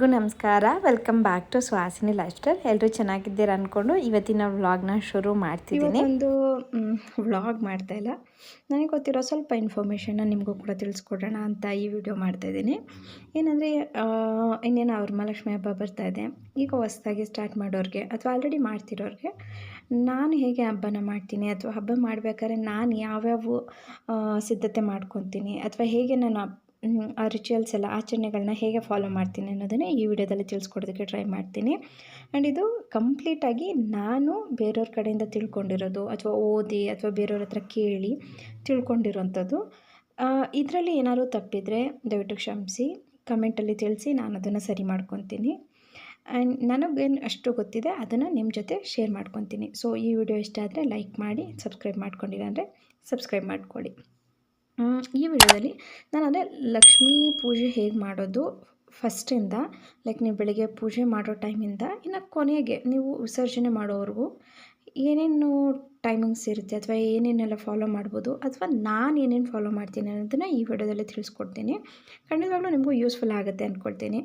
ಎಲ್ರಿಗೂ ನಮಸ್ಕಾರ. Welcome back to Suhasini lifestyle ಎಲ್ಲರೂ ಚೆನ್ನಾಗಿದ್ದೀರಾ ಅಂದ್ಕೊಂಡು ಇವತ್ತಿನ ವ್ಲಾಗ್ನ ಶುರು ಮಾಡ್ತಿದ್ದೀನಿ. ಒಂದು ವ್ಲಾಗ್ ಮಾಡ್ತಾ ಇಲ್ಲ. ನನಗೆ ಗೊತ್ತಿರೋ ಸ್ವಲ್ಪ ಇನ್ಫಾರ್ಮೇಷನ್ನ ನಿಮಗೂ ಕೂಡ ತಿಳಿಸ್ಕೊಡೋಣ ಅಂತ ಈ ವಿಡಿಯೋ ಮಾಡ್ತಾಯಿದ್ದೀನಿ ಏನಂದರೆ ಇನ್ನೇನು ಅವ್ರ ಮಹಾಲಕ್ಷ್ಮಿ ಹಬ್ಬ ಬರ್ತಾ ಇದೆ. ಈಗ ಹೊಸ್ದಾಗಿ ಸ್ಟಾರ್ಟ್ ಮಾಡೋರಿಗೆ ಅಥವಾ ಆಲ್ರೆಡಿ ಮಾಡ್ತಿರೋರಿಗೆ ನಾನು ಹೇಗೆ ಹಬ್ಬನ ಮಾಡ್ತೀನಿ ಅಥವಾ ಹಬ್ಬ ಮಾಡಬೇಕಾದ್ರೆ ನಾನು ಯಾವ್ಯಾವ ಸಿದ್ಧತೆ ಮಾಡ್ಕೊತೀನಿ ಅಥವಾ ಹೇಗೆ ನಾನು ಆ ರಿಚುವಲ್ಸ್ ಎಲ್ಲ ಆಚರಣೆಗಳನ್ನ ಹೇಗೆ ಫಾಲೋ ಮಾಡ್ತೀನಿ ಅನ್ನೋದನ್ನೇ ಈ ವಿಡಿಯೋದಲ್ಲಿ ತಿಳಿಸ್ಕೊಡೋದಕ್ಕೆ ಟ್ರೈ ಮಾಡ್ತೀನಿ. ಆ್ಯಂಡ್ ಇದು ಕಂಪ್ಲೀಟಾಗಿ ನಾನು ಬೇರೆಯವ್ರ ಕಡೆಯಿಂದ ತಿಳ್ಕೊಂಡಿರೋದು ಅಥವಾ ಓದಿ ಅಥವಾ ಬೇರೆಯವ್ರ ಹತ್ರ ಕೇಳಿ ತಿಳ್ಕೊಂಡಿರೋಂಥದ್ದು. ಇದರಲ್ಲಿ ಏನಾದರೂ ತಪ್ಪಿದರೆ ದಯವಿಟ್ಟು ಕ್ಷಮಿಸಿ ಕಮೆಂಟಲ್ಲಿ ತಿಳಿಸಿ ನಾನು ಅದನ್ನು ಸರಿ ಮಾಡ್ಕೊತೀನಿ. ಆ್ಯಂಡ್ ನನಗೇನು ಅಷ್ಟು ಗೊತ್ತಿದೆ ಅದನ್ನು ನಿಮ್ಮ ಜೊತೆ ಶೇರ್ ಮಾಡ್ಕೊತೀನಿ. ಸೊ ಈ ವಿಡಿಯೋ ಇಷ್ಟ ಆದರೆ ಲೈಕ್ ಮಾಡಿ ಸಬ್ಸ್ಕ್ರೈಬ್ ಮಾಡ್ಕೊಂಡಿಲ್ಲ ಅಂದರೆ ಸಬ್ಸ್ಕ್ರೈಬ್ ಮಾಡ್ಕೊಳ್ಳಿ. ಈ ವಿಡಿಯೋದಲ್ಲಿ ನಾನು ಅದೇ ಲಕ್ಷ್ಮೀ ಪೂಜೆ ಹೇಗೆ ಮಾಡೋದು ಫಸ್ಟಿಂದ ಲೈಕ್ ನೀವು ಬೆಳಿಗ್ಗೆ ಪೂಜೆ ಮಾಡೋ ಟೈಮಿಂದ ಇನ್ನು ಕೊನೆಗೆ ನೀವು ವಿಸರ್ಜನೆ ಮಾಡೋವರೆಗೂ ಏನೇನು ಟೈಮಿಂಗ್ಸ್ ಇರುತ್ತೆ ಅಥವಾ ಏನೇನೆಲ್ಲ ಫಾಲೋ ಮಾಡ್ಬೋದು ಅಥವಾ ನಾನು ಏನೇನು ಫಾಲೋ ಮಾಡ್ತೀನಿ ಅನ್ನೋದನ್ನು ಈ ವಿಡಿಯೋದಲ್ಲಿ ತಿಳಿಸ್ಕೊಡ್ತೀನಿ. ಖಂಡಿತವಾಗ್ಲೂ ನಿಮಗೂ ಯೂಸ್ಫುಲ್ ಆಗುತ್ತೆ ಅಂದ್ಕೊಳ್ತೀನಿ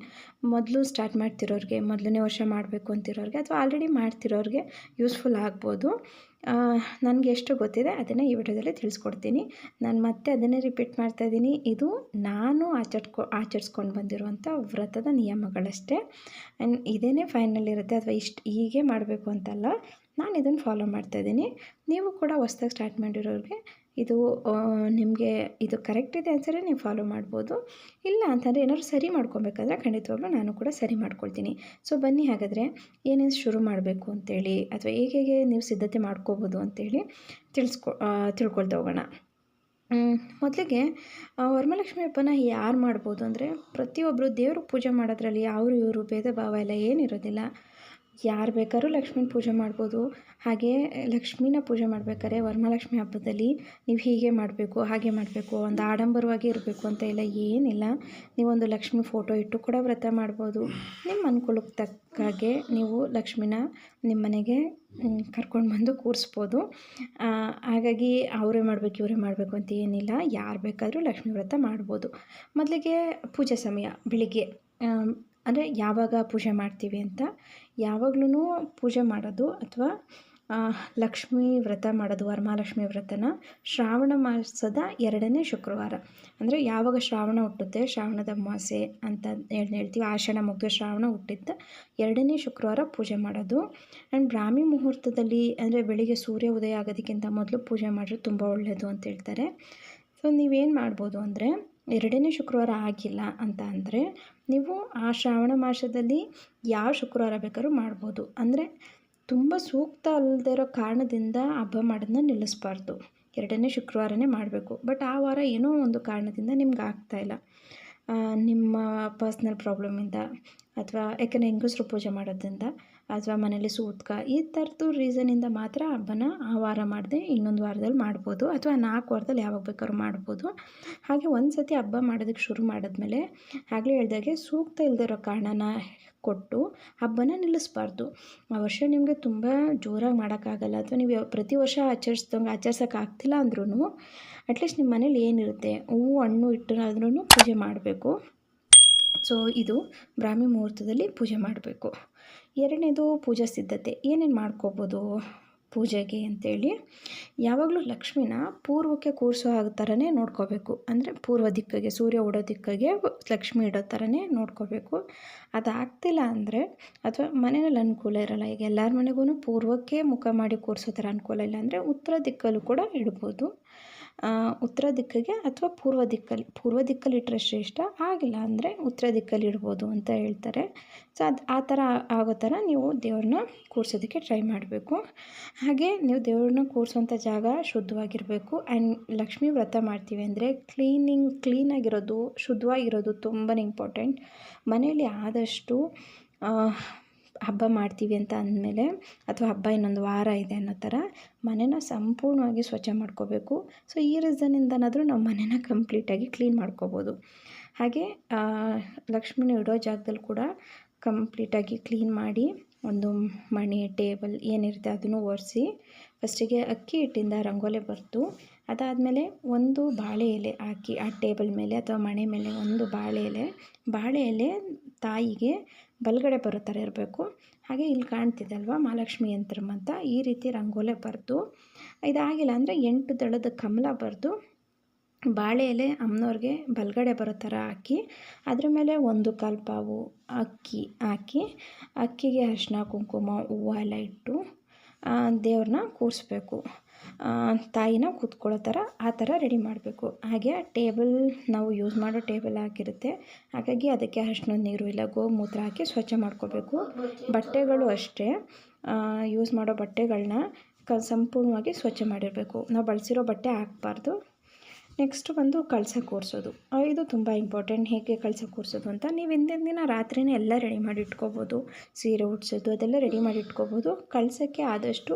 ಮೊದಲು ಸ್ಟಾರ್ಟ್ ಮಾಡ್ತಿರೋರಿಗೆ, ಮೊದಲನೇ ವರ್ಷ ಮಾಡಬೇಕು ಅಂತಿರೋರಿಗೆ ಅಥವಾ ಆಲ್ರೆಡಿ ಮಾಡ್ತಿರೋರಿಗೆ ಯೂಸ್ಫುಲ್ ಆಗ್ಬೋದು. ನನಗೆ ಎಷ್ಟು ಗೊತ್ತಿದೆ ಅದನ್ನು ಈ ವಿಡಿಯೋದಲ್ಲಿ ತಿಳಿಸ್ಕೊಡ್ತೀನಿ. ನಾನು ಮತ್ತೆ ಅದನ್ನೇ ರಿಪೀಟ್ ಮಾಡ್ತಾ ಇದ್ದೀನಿ. ಇದು ನಾನು ಆಚರಿಸ್ಕೊ, ಆಚರಿಸ್ಕೊಂಡು ಬಂದಿರುವಂಥ ವ್ರತದ ನಿಯಮಗಳಷ್ಟೇ. ಆ್ಯಂಡ್ ಇದೇ ಫೈನಲ್ ಇರುತ್ತೆ ಅಥವಾ ಇಷ್ಟು ಹೀಗೆ ಮಾಡಬೇಕು ಅಂತಲ್ಲ ನಾನು ಇದನ್ನು ಫಾಲೋ ಮಾಡ್ತಾ ಇದ್ದೀನಿ. ನೀವು ಕೂಡ ಹೊಸ್ದಾಗಿ ಸ್ಟಾರ್ಟ್ ಮಾಡಿರೋರಿಗೆ ಇದು ನಿಮಗೆ ಇದು ಕರೆಕ್ಟ್ ಇದೆ ಅನ್ಸರೆ ನೀವು ಫಾಲೋ ಮಾಡ್ಬೋದು. ಇಲ್ಲ ಅಂತಂದರೆ ಏನಾದ್ರು ಸರಿ ಮಾಡ್ಕೊಬೇಕಾದ್ರೆ ಖಂಡಿತವಾಗ್ಲೂ ನಾನು ಕೂಡ ಸರಿ ಮಾಡ್ಕೊಳ್ತೀನಿ. ಸೊ ಬನ್ನಿ ಹಾಗಾದರೆ ಏನೇನು ಶುರು ಮಾಡಬೇಕು ಅಂತೇಳಿ ಅಥವಾ ಹೇಗೆ ಹೇಗೆ ನೀವು ಸಿದ್ಧತೆ ಮಾಡ್ಕೋಬೋದು ಅಂತೇಳಿ ತಿಳಿಸ್ಕೊ ತಿಳ್ಕೊಳ್ತಾ ಹೋಗೋಣ. ಮೊದಲಿಗೆ ವರಮಹಾಲಕ್ಷ್ಮಿ ಹಬ್ಬನ ಯಾರು ಮಾಡ್ಬೋದು ಅಂದರೆ ಪ್ರತಿಯೊಬ್ಬರು ದೇವ್ರಿಗೆ ಪೂಜೆ ಮಾಡೋದ್ರಲ್ಲಿ ಅವರು ಇವರು, ಭೇದ ಭಾವ ಎಲ್ಲ ಏನಿರೋದಿಲ್ಲ. ಯಾರು ಬೇಕಾದ್ರೂ ಲಕ್ಷ್ಮೀನ ಪೂಜೆ ಮಾಡ್ಬೋದು. ಹಾಗೆ ಲಕ್ಷ್ಮೀನ ಪೂಜೆ ಮಾಡ್ಬೇಕಾದ್ರೆ ವರಮಹಾಲಕ್ಷ್ಮಿ ಹಬ್ಬದಲ್ಲಿ ನೀವು ಹೀಗೆ ಮಾಡಬೇಕು, ಹಾಗೆ ಮಾಡಬೇಕು, ಒಂದು ಆಡಂಬರವಾಗಿ ಇರಬೇಕು ಅಂತ ಇಲ್ಲ ಏನಿಲ್ಲ. ನೀವೊಂದು ಲಕ್ಷ್ಮಿ ಫೋಟೋ ಇಟ್ಟು ಕೂಡ ವ್ರತ ಮಾಡ್ಬೋದು. ನಿಮ್ಮ ಅನುಕೂಲಕ್ಕೆ ತಕ್ಕ ಹಾಗೆ ನೀವು ಲಕ್ಷ್ಮಿನ ನಿಮ್ಮ ಮನೆಗೆ ಕರ್ಕೊಂಡು ಬಂದು ಕೂರಿಸ್ಬೋದು. ಹಾಗಾಗಿ ಅವರೇ ಮಾಡಬೇಕು, ಇವರೇ ಮಾಡಬೇಕು ಅಂತ ಏನಿಲ್ಲ. ಯಾರು ಬೇಕಾದರೂ ಲಕ್ಷ್ಮೀ ವ್ರತ ಮಾಡ್ಬೋದು. ಮೊದಲಿಗೆ ಪೂಜೆ ಸಮಯ, ಬೆಳಿಗ್ಗೆ ಅಂದರೆ ಯಾವಾಗ ಪೂಜೆ ಮಾಡ್ತೀವಿ ಅಂತ ಯಾವಾಗ್ಲೂ ಪೂಜೆ ಮಾಡೋದು ಅಥವಾ ಲಕ್ಷ್ಮೀ ವ್ರತ ಮಾಡೋದು, ವರಮಹಾಲಕ್ಷ್ಮಿ ವ್ರತನ ಶ್ರಾವಣ ಮಾಸದ ಎರಡನೇ ಶುಕ್ರವಾರ. ಅಂದರೆ ಯಾವಾಗ ಶ್ರಾವಣ ಹುಟ್ಟುತ್ತೆ? ಶ್ರಾವಣದ ಮಾಸೆ ಅಂತ ಹೇಳ್ತೀವಿ. ಆಷಾಢ ಮುಗಿದು ಶ್ರಾವಣ ಹುಟ್ಟಿದ್ದ ಎರಡನೇ ಶುಕ್ರವಾರ ಪೂಜೆ ಮಾಡೋದು. ಆ್ಯಂಡ್ ಬ್ರಾಹ್ಮಿ ಮುಹೂರ್ತದಲ್ಲಿ ಅಂದರೆ ಬೆಳಿಗ್ಗೆ ಸೂರ್ಯ ಉದಯ ಆಗೋದಕ್ಕಿಂತ ಮೊದಲು ಪೂಜೆ ಮಾಡಿದ್ರೆ ತುಂಬ ಒಳ್ಳೆಯದು ಅಂತ ಹೇಳ್ತಾರೆ. ಸೊ ನೀವೇನು ಮಾಡ್ಬೋದು ಅಂದರೆ ಎರಡನೇ ಶುಕ್ರವಾರ ಆಗಿಲ್ಲ ಅಂತ ಅಂದರೆ ನೀವು ಆ ಶ್ರಾವಣ ಮಾಸದಲ್ಲಿ ಯಾವ ಶುಕ್ರವಾರ ಬೇಕಾದ್ರೂ ಮಾಡ್ಬೋದು. ಅಂದರೆ ತುಂಬ ಸೂಕ್ತ ಅಲ್ಲದೆ ಇರೋ ಕಾರಣದಿಂದ ಹಬ್ಬ ಮಾಡೋದನ್ನ ನಿಲ್ಲಿಸ್ಬಾರ್ದು. ಎರಡನೇ ಶುಕ್ರವಾರನೇ ಮಾಡಬೇಕು. ಬಟ್ ಆ ವಾರ ಏನೋ ಒಂದು ಕಾರಣದಿಂದ ನಿಮ್ಗೆ ಆಗ್ತಾಯಿಲ್ಲ ನಿಮ್ಮ ಪರ್ಸ್ನಲ್ ಪ್ರಾಬ್ಲಮಿಂದ ಅಥವಾ ಯಾಕೆಂದರೆ ಹೆಂಗಸರು ಪೂಜೆ ಮಾಡೋದ್ರಿಂದ. ಅಥವಾ ಮನೇಲಿ ಸೂತ್ಕ, ಈ ಥರದ್ದು ರೀಸನಿಂದ ಮಾತ್ರ ಹಬ್ಬನ ಆ ವಾರ ಮಾಡದೆ ಇನ್ನೊಂದು ವಾರದಲ್ಲಿ ಮಾಡ್ಬೋದು ಅಥವಾ ನಾಲ್ಕು ವಾರದಲ್ಲಿ ಯಾವಾಗ ಬೇಕಾದ್ರೂ ಮಾಡ್ಬೋದು. ಹಾಗೆ ಒಂದು ಸತಿ ಹಬ್ಬ ಮಾಡೋದಕ್ಕೆ ಶುರು ಮಾಡಿದ್ಮೇಲೆ ಆಗಲೇ ಹೇಳ್ದಾಗೆ ಸೂಕ್ತ ಇಲ್ಲದಿರೋ ಕಾರಣನ ಕೊಟ್ಟು ಹಬ್ಬನ ನಿಲ್ಲಿಸ್ಬಾರ್ದು. ಆ ವರ್ಷ ನಿಮಗೆ ತುಂಬ ಜೋರಾಗಿ ಮಾಡೋಕ್ಕಾಗಲ್ಲ ಅಥವಾ ನೀವು ಪ್ರತಿ ವರ್ಷ ಆಚರಿಸ್ದಂಗೆ ಆಚರಿಸೋಕ್ಕಾಗ್ತಿಲ್ಲ ಅಂದ್ರೂ ಅಟ್ಲೀಸ್ಟ್ ನಿಮ್ಮ ಮನೇಲಿ ಏನಿರುತ್ತೆ, ಹೂವು, ಹಣ್ಣು ಇಟ್ಟು ಪೂಜೆ ಮಾಡಬೇಕು. ಸೊ ಇದು ಬ್ರಾಹ್ಮಿ ಮುಹೂರ್ತದಲ್ಲಿ ಪೂಜೆ ಮಾಡಬೇಕು. ಎರಡನೇದು ಪೂಜಾ ಸಿದ್ಧತೆ. ಏನೇನು ಮಾಡ್ಕೋಬೋದು ಪೂಜೆಗೆ ಅಂತೇಳಿ? ಯಾವಾಗಲೂ ಲಕ್ಷ್ಮಿನ ಪೂರ್ವಕ್ಕೆ ಕೂರಿಸೋ ಥರನೇ ನೋಡ್ಕೋಬೇಕು. ಅಂದರೆ ಪೂರ್ವ ದಿಕ್ಕಿಗೆ, ಸೂರ್ಯ ಉಡೋ ದಿಕ್ಕಿಗೆ ಲಕ್ಷ್ಮಿ ಇಡೋ ಥರನೇ ನೋಡ್ಕೋಬೇಕು. ಅದಾಗ್ತಿಲ್ಲ ಅಂದರೆ, ಅಥವಾ ಮನೆಯಲ್ಲಿ ಅನುಕೂಲ ಇರಲ್ಲ. ಈಗ ಎಲ್ಲರ ಮನೆಗೂ ಪೂರ್ವಕ್ಕೆ ಮುಖ ಮಾಡಿ ಕೂರಿಸೋ ಥರ ಅನುಕೂಲ ಇಲ್ಲ ಅಂದರೆ ಉತ್ತರ ದಿಕ್ಕಲ್ಲೂ ಕೂಡ ಇಡ್ಬೋದು. ಉತ್ತರ ದಿಕ್ಕಿಗೆ ಅಥವಾ ಪೂರ್ವ ದಿಕ್ಕಲ್ಲಿ ಪೂರ್ವ ದಿಕ್ಕಲ್ಲಿ ಇಟ್ಟರೆ ಶ್ರೇಷ್ಠ ಆಗಿಲ್ಲ ಅಂದರೆ ಉತ್ತರ ದಿಕ್ಕಲ್ಲಿ ಇಡ್ಬೋದು ಅಂತ ಹೇಳ್ತಾರೆ. ಸೊ ಅದು ಆ ಥರ ಆಗೋ ಥರ ನೀವು ದೇವ್ರನ್ನ ಕೂರ್ಸೋದಕ್ಕೆ ಟ್ರೈ ಮಾಡಬೇಕು. ಹಾಗೆ ನೀವು ದೇವ್ರನ್ನ ಕೂರಿಸೋಂಥ ಜಾಗ ಶುದ್ಧವಾಗಿರಬೇಕು. ಆ್ಯಂಡ್ ಲಕ್ಷ್ಮೀ ವ್ರತ ಮಾಡ್ತೀವಿ ಅಂದರೆ ಕ್ಲೀನಿಂಗ್ ಕ್ಲೀನಾಗಿರೋದು ಶುದ್ಧವಾಗಿರೋದು ತುಂಬಾ ಇಂಪಾರ್ಟೆಂಟ್ ಮನೆಯಲ್ಲಿ ಆದಷ್ಟು ಹಬ್ಬ ಮಾಡ್ತೀವಿ ಅಂತ ಅಂದಮೇಲೆ ಅಥವಾ ಹಬ್ಬ ಇನ್ನೊಂದು ವಾರ ಇದೆ ಅನ್ನೋ ಥರ ಮನೆನ ಸಂಪೂರ್ಣವಾಗಿ ಸ್ವಚ್ಛ ಮಾಡ್ಕೋಬೇಕು. ಸೊ ಈ ರೀಸನಿಂದನಾದರೂ ನಾವು ಮನೆನ ಕಂಪ್ಲೀಟಾಗಿ ಕ್ಲೀನ್ ಮಾಡ್ಕೋಬೋದು. ಹಾಗೆ ಲಕ್ಷ್ಮಿನ ಇಡೋ ಜಾಗದಲ್ಲಿ ಕೂಡ ಕಂಪ್ಲೀಟಾಗಿ ಕ್ಲೀನ್ ಮಾಡಿ ಒಂದು ಮಣಿ ಟೇಬಲ್ ಏನಿರುತ್ತೆ ಅದನ್ನು ಒರೆಸಿ ಫಸ್ಟಿಗೆ ಅಕ್ಕಿ ಹಿಟ್ಟಿಂದ ರಂಗೋಲಿ ಬರೆದು ಅದಾದಮೇಲೆ ಒಂದು ಬಾಳೆ ಎಲೆ ಹಾಕಿ, ಆ ಟೇಬಲ್ ಮೇಲೆ ಅಥವಾ ಮಣೆ ಮೇಲೆ ಒಂದು ಬಾಳೆ ಎಲೆ. ಬಾಳೆ ಎಲೆ ತಾಯಿಗೆ ಬಲಗಡೆ ಬರೋ ಥರ ಇರಬೇಕು. ಹಾಗೆ ಇಲ್ಲಿ ಕಾಣ್ತಿದ್ದಲ್ವ ಮಹಾಲಕ್ಷ್ಮಿ ಯಂತ್ರಮ್ ಅಂತ. ಈ ರೀತಿ ರಂಗೋಲೆ ಬರೆದು, ಇದಾಗಿಲ್ಲ ಅಂದರೆ ಎಂಟು ದಳದ ಕಮಲ ಬರೆದು ಬಾಳೆ ಎಲೆ ಅಮ್ಮನವ್ರಿಗೆ ಬಲಗಡೆ ಬರೋ ಥರ ಹಾಕಿ, ಅದ್ರ ಮೇಲೆ ಒಂದು ಕಲ್ಪಾವು ಪಾವು ಅಕ್ಕಿ ಹಾಕಿ, ಅಕ್ಕಿಗೆ ಅರಿಶಿನ ಕುಂಕುಮ ಹೂವು ಎಲ್ಲ ಇಟ್ಟು ದೇವ್ರನ್ನ ಕೂರಿಸ್ಬೇಕು. ತಾಯಿನ ಕೂತ್ಕೊಳ್ಳೋ ಥರ ಆ ಥರ ರೆಡಿ ಮಾಡಬೇಕು. ಹಾಗೆ ಟೇಬಲ್ ನಾವು ಯೂಸ್ ಮಾಡೋ ಟೇಬಲ್ ಆಗಿರುತ್ತೆ ಹಾಗಾಗಿ ಅದಕ್ಕೆ ಅರಿಶಿನದ ನೀರು ಇಲ್ಲ. ಗೋಮೂತ್ರ ಹಾಕಿ ಸ್ವಚ್ಛ ಮಾಡ್ಕೋಬೇಕು. ಬಟ್ಟೆಗಳು ಅಷ್ಟೇ. ಯೂಸ್ ಮಾಡೋ ಬಟ್ಟೆಗಳನ್ನ ಕ ಸಂಪೂರ್ಣವಾಗಿ ಸ್ವಚ್ಛ ಮಾಡಿರಬೇಕು. ನಾವು ಬಳಸಿರೋ ಬಟ್ಟೆ ಹಾಕ್ಬಾರ್ದು. ನೆಕ್ಸ್ಟ್ ಬಂದು ಕಳಸ ಕೂರಿಸೋದು. ಇದು ತುಂಬ ಇಂಪಾರ್ಟೆಂಟ್. ಹೇಗೆ ಕಳಸ ಕೂರಿಸೋದು ಅಂತ ನೀವು ಹಿಂದಿನ ದಿನ ರಾತ್ರಿನೇ ಎಲ್ಲ ರೆಡಿ ಮಾಡಿ ಇಟ್ಕೋಬೋದು. ಸೀರೆ ಉಡ್ಸೋದು, ಅದೆಲ್ಲ ರೆಡಿ ಮಾಡಿ ಇಟ್ಕೋಬೋದು. ಕಳಸಕ್ಕೆ ಆದಷ್ಟು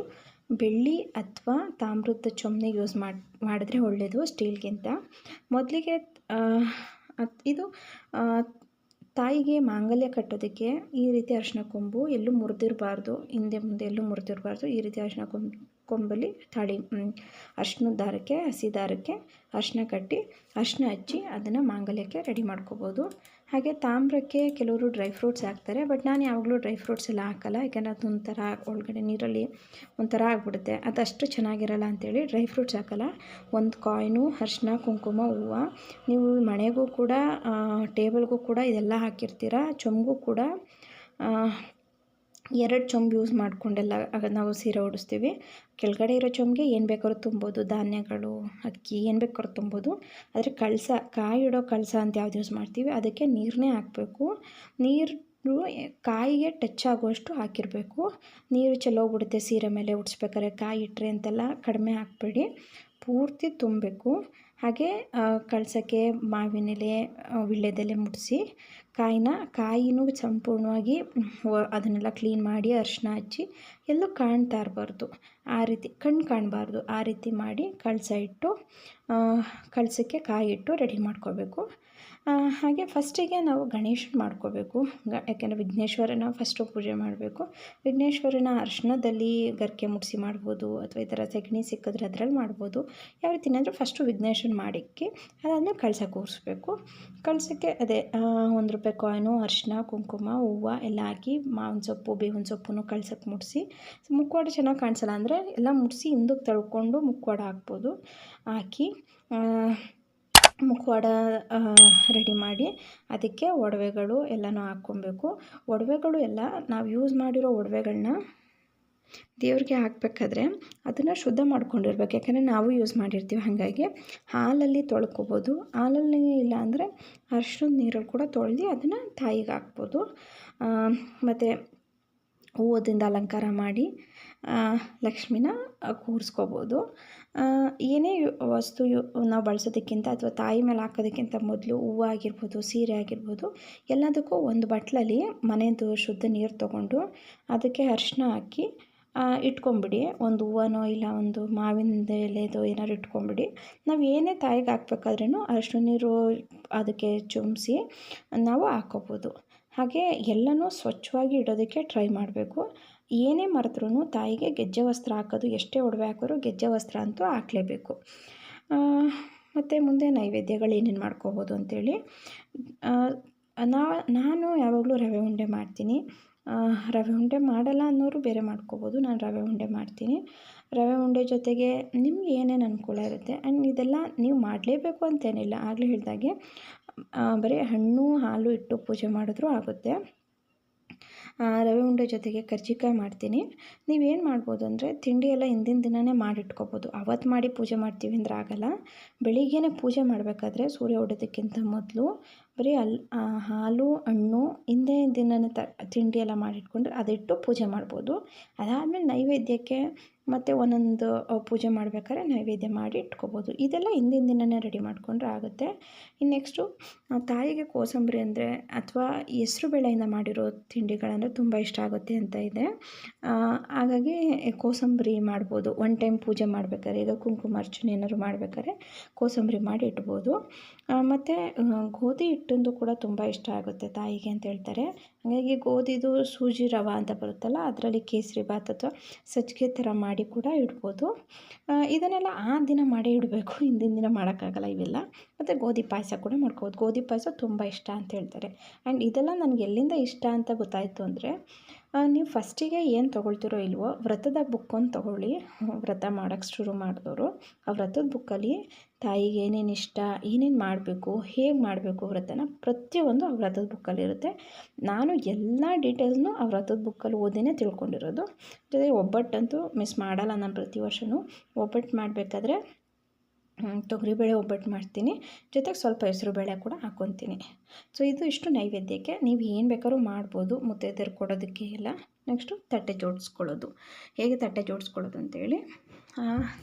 ಬೆಳ್ಳಿ ಅಥವಾ ತಾಮ್ರದ ಚೊಂಬನ್ನ ಯೂಸ್ ಮಾಡಿ, ಮಾಡಿದ್ರೆ ಒಳ್ಳೆಯದು ಸ್ಟೀಲ್ಗಿಂತ. ಮೊದಲಿಗೆ ಇದು ತಾಯಿಗೆ ಮಾಂಗಲ್ಯ ಕಟ್ಟೋದಕ್ಕೆ ಈ ರೀತಿ ಅರಿಶಿನ ಕೊಂಬು ಎಲ್ಲೂ ಮುರಿದಿರಬಾರ್ದು, ಹಿಂದೆ ಮುಂದೆ ಎಲ್ಲೂ ಮುರಿದಿರಬಾರ್ದು, ಈ ರೀತಿ ಅರಿಶಿನ ಕೊಂಬು, ಕೊಂಬಲ್ಲಿ ತಾಳಿ ಅರ್ಶಿನದ ದಾರಕ್ಕೆ, ಹಸಿ ದಾರಕ್ಕೆ ಅರಿಶಿನ ಕಟ್ಟಿ, ಅರಿಶಿನ ಹಚ್ಚಿ ಅದನ್ನು ಮಾಂಗಲ್ಯಕ್ಕೆ ರೆಡಿ ಮಾಡ್ಕೋಬೋದು. ಹಾಗೆ ತಾಮ್ರಕ್ಕೆ ಕೆಲವರು ಡ್ರೈ ಫ್ರೂಟ್ಸ್ ಹಾಕ್ತಾರೆ, ಬಟ್ ನಾನು ಯಾವಾಗಲೂ ಡ್ರೈ ಫ್ರೂಟ್ಸ್ ಎಲ್ಲ ಹಾಕಲ್ಲ. ಯಾಕೆಂದರೆ ಅದೊಂಥರ ಒಳಗಡೆ ನೀರಲ್ಲಿ ಒಂಥರ ಆಗಿಬಿಡುತ್ತೆ. ಅದಷ್ಟು ಚೆನ್ನಾಗಿರಲ್ಲ ಅಂಥೇಳಿ ಡ್ರೈ ಫ್ರೂಟ್ಸ್ ಹಾಕಲ್ಲ. ಒಂದು ಕಾಯಿನು ಅರ್ಶಿನ ಕುಂಕುಮ, ಹೂವು. ನೀವು ಮನೆಗೂ ಕೂಡ ಟೇಬಲ್ಗೂ ಕೂಡ ಇದೆಲ್ಲ ಹಾಕಿರ್ತೀರ, ಚೊಂಬು ಕೂಡ ಎರಡು ಚೊಂಬು ಯೂಸ್ ಮಾಡಿಕೊಂಡೆಲ್ಲ ನಾವು ಸೀರೆ ಉಡಿಸ್ತೀವಿ. ಕೆಳಗಡೆ ಇರೋ ಚೊಂಬಿಗೆ ಏನು ಬೇಕಾದ್ರೂ ತುಂಬೋದು, ಧಾನ್ಯಗಳು, ಅಕ್ಕಿ ಏನು ಬೇಕಾದ್ರೂ ತುಂಬೋದು. ಆದರೆ ಕಳಸ, ಕಾಯಿ ಇಡೋ ಕಳಸ ಅಂತ ಯಾವ್ದು ಯೂಸ್ ಮಾಡ್ತೀವಿ, ಅದಕ್ಕೆ ನೀರನ್ನೇ ಹಾಕಬೇಕು. ನೀರು ಕಾಯಿಗೆ ಟಚ್ ಆಗುವಷ್ಟು ಹಾಕಿರಬೇಕು. ನೀರು ಚೆಲ್ಲೋಗ್ಬಿಡುತ್ತೆ ಸೀರೆ ಮೇಲೆ ಉಡಿಸ್ಬೇಕಾದ್ರೆ ಕಾಯಿ ಇಟ್ಟರೆ ಅಂತೆಲ್ಲ ಕಡಿಮೆ ಹಾಕಬೇಡಿ. ಪೂರ್ತಿ ತುಂಬಬೇಕು. ಹಾಗೆ ಕಳಸಕ್ಕೆ ಮಾವಿನೆಲೆ ವೀಳ್ಯದೆಲೆ ಮುಡಿಸಿ ಕಾಯಿನ, ಕಾಯಿನೂ ಸಂಪೂರ್ಣವಾಗಿ ಅದನ್ನೆಲ್ಲ ಕ್ಲೀನ್ ಮಾಡಿ ಅರಿಶಿನ ಹಚ್ಚಿ ಎಲ್ಲೂ ಕಾಣ್ತಾ ಇರಬಾರ್ದು. ಆ ರೀತಿ, ಕಣ್ಣು ಕಾಣಬಾರ್ದು. ಆ ರೀತಿ ಮಾಡಿ ಕಳಸ ಇಟ್ಟು ಕಳಸಕ್ಕೆ ಕಾಯಿ ಇಟ್ಟು ರೆಡಿ ಮಾಡ್ಕೋಬೇಕು ಹಾಗೆ ಫಸ್ಟಿಗೆ ನಾವು ಗಣೇಶನ ಮಾಡ್ಕೋಬೇಕು. ಗ, ಯಾಕೆಂದರೆ ವಿಘ್ನೇಶ್ವರನ ಫಸ್ಟು ಪೂಜೆ ಮಾಡಬೇಕು. ವಿಘ್ನೇಶ್ವರನ ಅರ್ಶನದಲ್ಲಿ ಗರಿಕೆ ಮುಡಿಸಿ ಮಾಡ್ಬೋದು, ಅಥವಾ ಈ ಥರ ಸೆಗಣಿ ಸಿಕ್ಕಿದ್ರೆ ಅದರಲ್ಲಿ ಮಾಡ್ಬೋದು. ಯಾವ ರೀತಿ ಅಂದರೆ ಫಸ್ಟು ವಿಘ್ನೇಶ್ವರನ ಮಾಡಿಕ್ಕಿ ಅದಾದಮೇಲೆ ಕಳಸ ಕೂರಿಸ್ಬೇಕು. ಕಳಸಕ್ಕೆ ಅದೇ ಒಂದು ರೂಪಾಯಿ ಕಾಯಿನು, ಅರ್ಶಿನ, ಕುಂಕುಮ, ಹೂವು ಎಲ್ಲ ಹಾಕಿ ಮಾವಿನ ಸೊಪ್ಪು, ಬೇವಿನ ಸೊಪ್ಪನ್ನು ಕಳ್ಸಕ್ಕೆ ಮುಡಿಸಿ. ಮುಕ್ವಾಡ ಚೆನ್ನಾಗಿ ಕಾಣಿಸಲ್ಲ ಅಂದರೆ ಎಲ್ಲ ಮುಡಿಸಿ ಹಿಂದಕ್ಕೆ ತಳ್ಕೊಂಡು ಮುಕ್ವಾಡ ಹಾಕ್ಬೋದು. ಹಾಕಿ ಮುಖವಾಡ ರೆಡಿ ಮಾಡಿ ಅದಕ್ಕೆ ಒಡವೆಗಳು ಎಲ್ಲನೂ ಹಾಕ್ಕೊಬೇಕು. ಒಡವೆಗಳು ಎಲ್ಲ ನಾವು ಯೂಸ್ ಮಾಡಿರೋ ಒಡವೆಗಳನ್ನ ದೇವ್ರಿಗೆ ಹಾಕಬೇಕಾದ್ರೆ ಅದನ್ನು ಶುದ್ಧ ಮಾಡ್ಕೊಂಡಿರ್ಬೇಕು. ಯಾಕಂದರೆ ನಾವು ಯೂಸ್ ಮಾಡಿರ್ತೀವಿ ಹಾಗಾಗಿ. ಹಾಲಲ್ಲಿ ತೊಳ್ಕೊಬೋದು. ಹಾಲಲ್ಲಿ ಇಲ್ಲ ಅಂದರೆ ಅರ್ಶದ ನೀರಲ್ಲಿ ಕೂಡ ತೊಳೆದು ಅದನ್ನು ತಾಯಿಗೆ ಹಾಕ್ಬೋದು. ಮತ್ತು ಹೂವದಿಂದ ಅಲಂಕಾರ ಮಾಡಿ ಲಕ್ಷ್ಮಿನ ಕೂರಿಸ್ಕೋಬೋದು. ಏನೇ ವಸ್ತು ನಾವು ಬಳಸೋದಕ್ಕಿಂತ ಅಥವಾ ತಾಯಿ ಮೇಲೆ ಹಾಕೋದಕ್ಕಿಂತ ಮೊದಲು ಹೂವು ಆಗಿರ್ಬೋದು, ಸೀರೆ ಆಗಿರ್ಬೋದು, ಎಲ್ಲದಕ್ಕೂ ಒಂದು ಬಟ್ಲಲ್ಲಿ ಮನೆಯದು ಶುದ್ಧ ನೀರು ತೊಗೊಂಡು ಅದಕ್ಕೆ ಅರಿಶಿನ ಹಾಕಿ ಇಟ್ಕೊಂಬಿಡಿ. ಒಂದು ಹೂವನೋ ಇಲ್ಲ ಒಂದು ಮಾವಿನ ಎಲೆದೋ ಏನಾದ್ರು ಇಟ್ಕೊಂಬಿಡಿ. ನಾವು ಏನೇ ತಾಯಿಗೆ ಹಾಕ್ಬೇಕಾದ್ರೂ ಅರಿಶಿನ ನೀರು ಅದಕ್ಕೆ ಚುಮ್ಸಿ ನಾವು ಹಾಕೋಬೋದು. ಹಾಗೆ ಎಲ್ಲನೂ ಸ್ವಚ್ಛವಾಗಿ ಇಡೋದಕ್ಕೆ ಟ್ರೈ ಮಾಡಬೇಕು. ಏನೇ ಮರೆತ್ರೂ ತಾಯಿಗೆ ಗೆಜ್ಜೆ ವಸ್ತ್ರ ಹಾಕೋದು, ಎಷ್ಟೇ ಒಡವೆ ಹಾಕಿದ್ರು ಗೆಜ್ಜೆ ವಸ್ತ್ರ ಅಂತೂ ಹಾಕ್ಲೇಬೇಕು. ಮತ್ತು ಮುಂದೆ ನೈವೇದ್ಯಗಳು ಏನೇನು ಮಾಡ್ಕೋಬೋದು ಅಂಥೇಳಿ ನಾ, ನಾನು ಯಾವಾಗಲೂ ರವೆ ಉಂಡೆ ಮಾಡ್ತೀನಿ. ರವೆ ಉಂಡೆ ಮಾಡಲ್ಲ ಅನ್ನೋರು ಬೇರೆ ಮಾಡ್ಕೋಬೋದು, ನಾನು ರವೆ ಉಂಡೆ ಮಾಡ್ತೀನಿ. ರವೆ ಉಂಡೆ ಜೊತೆಗೆ ನಿಮ್ಗೆ ಏನೇನು ಅನುಕೂಲ ಇರುತ್ತೆ, ಆ್ಯಂಡ್ ಇದೆಲ್ಲ ನೀವು ಮಾಡಲೇಬೇಕು ಅಂತೇನಿಲ್ಲ, ಆಗಲೇ ಹೇಳಿದಾಗೆ ಬರೀ ಹಣ್ಣು, ಹಾಲು ಇಟ್ಟು ಪೂಜೆ ಮಾಡಿದ್ರೂ ಆಗುತ್ತೆ. ರವೆ ಉಂಡೆ ಜೊತೆಗೆ ಕರ್ಜಿಕಾಯಿ ಮಾಡ್ತೀನಿ. ನೀವೇನು ಮಾಡ್ಬೋದು ಅಂದರೆ ತಿಂಡಿ ಎಲ್ಲ ಹಿಂದಿನ ದಿನವೇ ಮಾಡಿಟ್ಕೋಬೋದು. ಅವತ್ತು ಮಾಡಿ ಪೂಜೆ ಮಾಡ್ತೀವಿ ಅಂದ್ರೆ ಆಗೋಲ್ಲ. ಬೆಳಿಗ್ಗೆನೇ ಪೂಜೆ ಮಾಡಬೇಕಾದ್ರೆ ಸೂರ್ಯ ಉಡೋದಕ್ಕಿಂತ ಮೊದಲು ಬರೀ ಅಲ್ಲಿ ಹಾಲು, ಹಣ್ಣು ಹಿಂದೆ ದಿನವೇ ತ, ತಿಂಡಿ ಎಲ್ಲ ಮಾಡಿಟ್ಕೊಂಡ್ರೆ ಅದಿಟ್ಟು ಪೂಜೆ ಮಾಡ್ಬೋದು. ಅದಾದಮೇಲೆ ನೈವೇದ್ಯಕ್ಕೆ ಮತ್ತು ಒಂದೊಂದು ಪೂಜೆ ಮಾಡಬೇಕಾದ್ರೆ ನೈವೇದ್ಯ ಮಾಡಿ ಇಟ್ಕೋಬೋದು. ಇದೆಲ್ಲ ಹಿಂದಿನ ದಿನವೇ ರೆಡಿ ಮಾಡಿಕೊಂಡ್ರೆ ಆಗುತ್ತೆ. ಇನ್ನು ನೆಕ್ಸ್ಟು ತಾಯಿಗೆ ಕೋಸಂಬರಿ ಅಂದರೆ ಅಥವಾ ಹೆಸ್ರು ಬೇಳೆಯಿಂದ ಮಾಡಿರೋ ತಿಂಡಿಗಳಂದರೆ ತುಂಬ ಇಷ್ಟ ಆಗುತ್ತೆ ಅಂತ ಇದೆ. ಹಾಗಾಗಿ ಕೋಸಂಬರಿ ಮಾಡ್ಬೋದು. ಒನ್ ಟೈಮ್ ಪೂಜೆ ಮಾಡ್ಬೇಕಾದ್ರೆ, ಈಗ ಕುಂಕುಮಾರ್ಚನೆ ಏನಾದ್ರು ಮಾಡ್ಬೇಕಾದ್ರೆ ಕೋಸಂಬರಿ ಮಾಡಿ ಇಟ್ಬೋದು. ಮತ್ತು ಗೋಧಿ ಹಿಟ್ಟಂದು ಕೂಡ ತುಂಬ ಇಷ್ಟ ಆಗುತ್ತೆ ತಾಯಿಗೆ ಅಂತ ಹೇಳ್ತಾರೆ. ಹಾಗಾಗಿ ಗೋಧಿದು ಸೂಜಿ ರವೆ ಅಂತ ಬರುತ್ತಲ್ಲ, ಅದರಲ್ಲಿ ಕೇಸರಿ ಬಾತ್ ಅಥವಾ ಸಜ್ಜಿಗೆ ಥರ ಮಾಡಿ ಕೂಡ ಇಡ್ಬೋದು. ಇದನ್ನೆಲ್ಲ ಆ ದಿನ ಮಾಡೇ ಇಡಬೇಕು, ಹಿಂದಿನ ದಿನ ಮಾಡೋಕ್ಕಾಗಲ್ಲ ಇವೆಲ್ಲ. ಮತ್ತು ಗೋಧಿ ಪಾಯಸ ಕೂಡ ಮಾಡ್ಕೋಬೋದು. ಗೋಧಿ ಪಾಯಸ ತುಂಬ ಇಷ್ಟ ಅಂತ ಹೇಳ್ತಾರೆ. ಆ್ಯಂಡ್ ಇದೆಲ್ಲ ನನಗೆ ಎಲ್ಲಿಂದ ಇಷ್ಟ ಅಂತ ಗೊತ್ತಾಯಿತು ಅಂದರೆ ನೀವು ಫಸ್ಟಿಗೆ ಏನು ತೊಗೊಳ್ತಿರೋ ಇಲ್ವೋ ವ್ರತದ ಬುಕ್ ಒಂದು ತೊಗೊಳ್ಳಿ. ವ್ರತ ಮಾಡೋಕ್ಕೆ ಶುರು ಮಾಡಿದವರು. ಆ ವ್ರತದ ಬುಕ್ಕಲ್ಲಿ ತಾಯಿಗೆ ಏನೇನು ಇಷ್ಟ, ಏನೇನು ಮಾಡಬೇಕು, ಹೇಗೆ ಮಾಡಬೇಕು ವ್ರತನ ಪ್ರತಿಯೊಂದು ಆ ವ್ರತದ ಬುಕ್ಕಲ್ಲಿ ಇರುತ್ತೆ. ನಾನು ಎಲ್ಲ ಡೀಟೇಲ್ಸ್ನು ಆ ವ್ರತದ ಬುಕ್ಕಲ್ಲಿ ಓದಿನೇ ತಿಳ್ಕೊಂಡಿರೋದು. ಜೊತೆಗೆ ಒಬ್ಬಟ್ಟಂತೂ ಮಿಸ್ ಮಾಡಲ್ಲ ನಾನು ಪ್ರತಿ ವರ್ಷವೂ ಒಬ್ಬಟ್ಟು ಮಾಡಬೇಕಾದ್ರೆ ತೊಗರಿಬೇಳೆ ಒಬ್ಬಟ್ಟು ಮಾಡ್ತೀನಿ. ಜೊತೆಗೆ ಸ್ವಲ್ಪ ಹೆಸರುಬೇಳೆ ಕೂಡ ಹಾಕ್ಕೊತೀನಿ ಸೊ ಇದು ಇಷ್ಟು ನೈವೇದ್ಯಕ್ಕೆ. ನೀವು ಏನು ಬೇಕಾದ್ರೂ ಮಾಡ್ಬೋದು. ಮುತ್ತೈದೆಯರು ಕೊಡೋದಕ್ಕೆ ಎಲ್ಲ ನೆಕ್ಸ್ಟು ತಟ್ಟೆ ಜೋಡಿಸ್ಕೊಳ್ಳೋದು. ಹೇಗೆ ತಟ್ಟೆ ಜೋಡಿಸ್ಕೊಳ್ಳೋದು ಅಂತೇಳಿ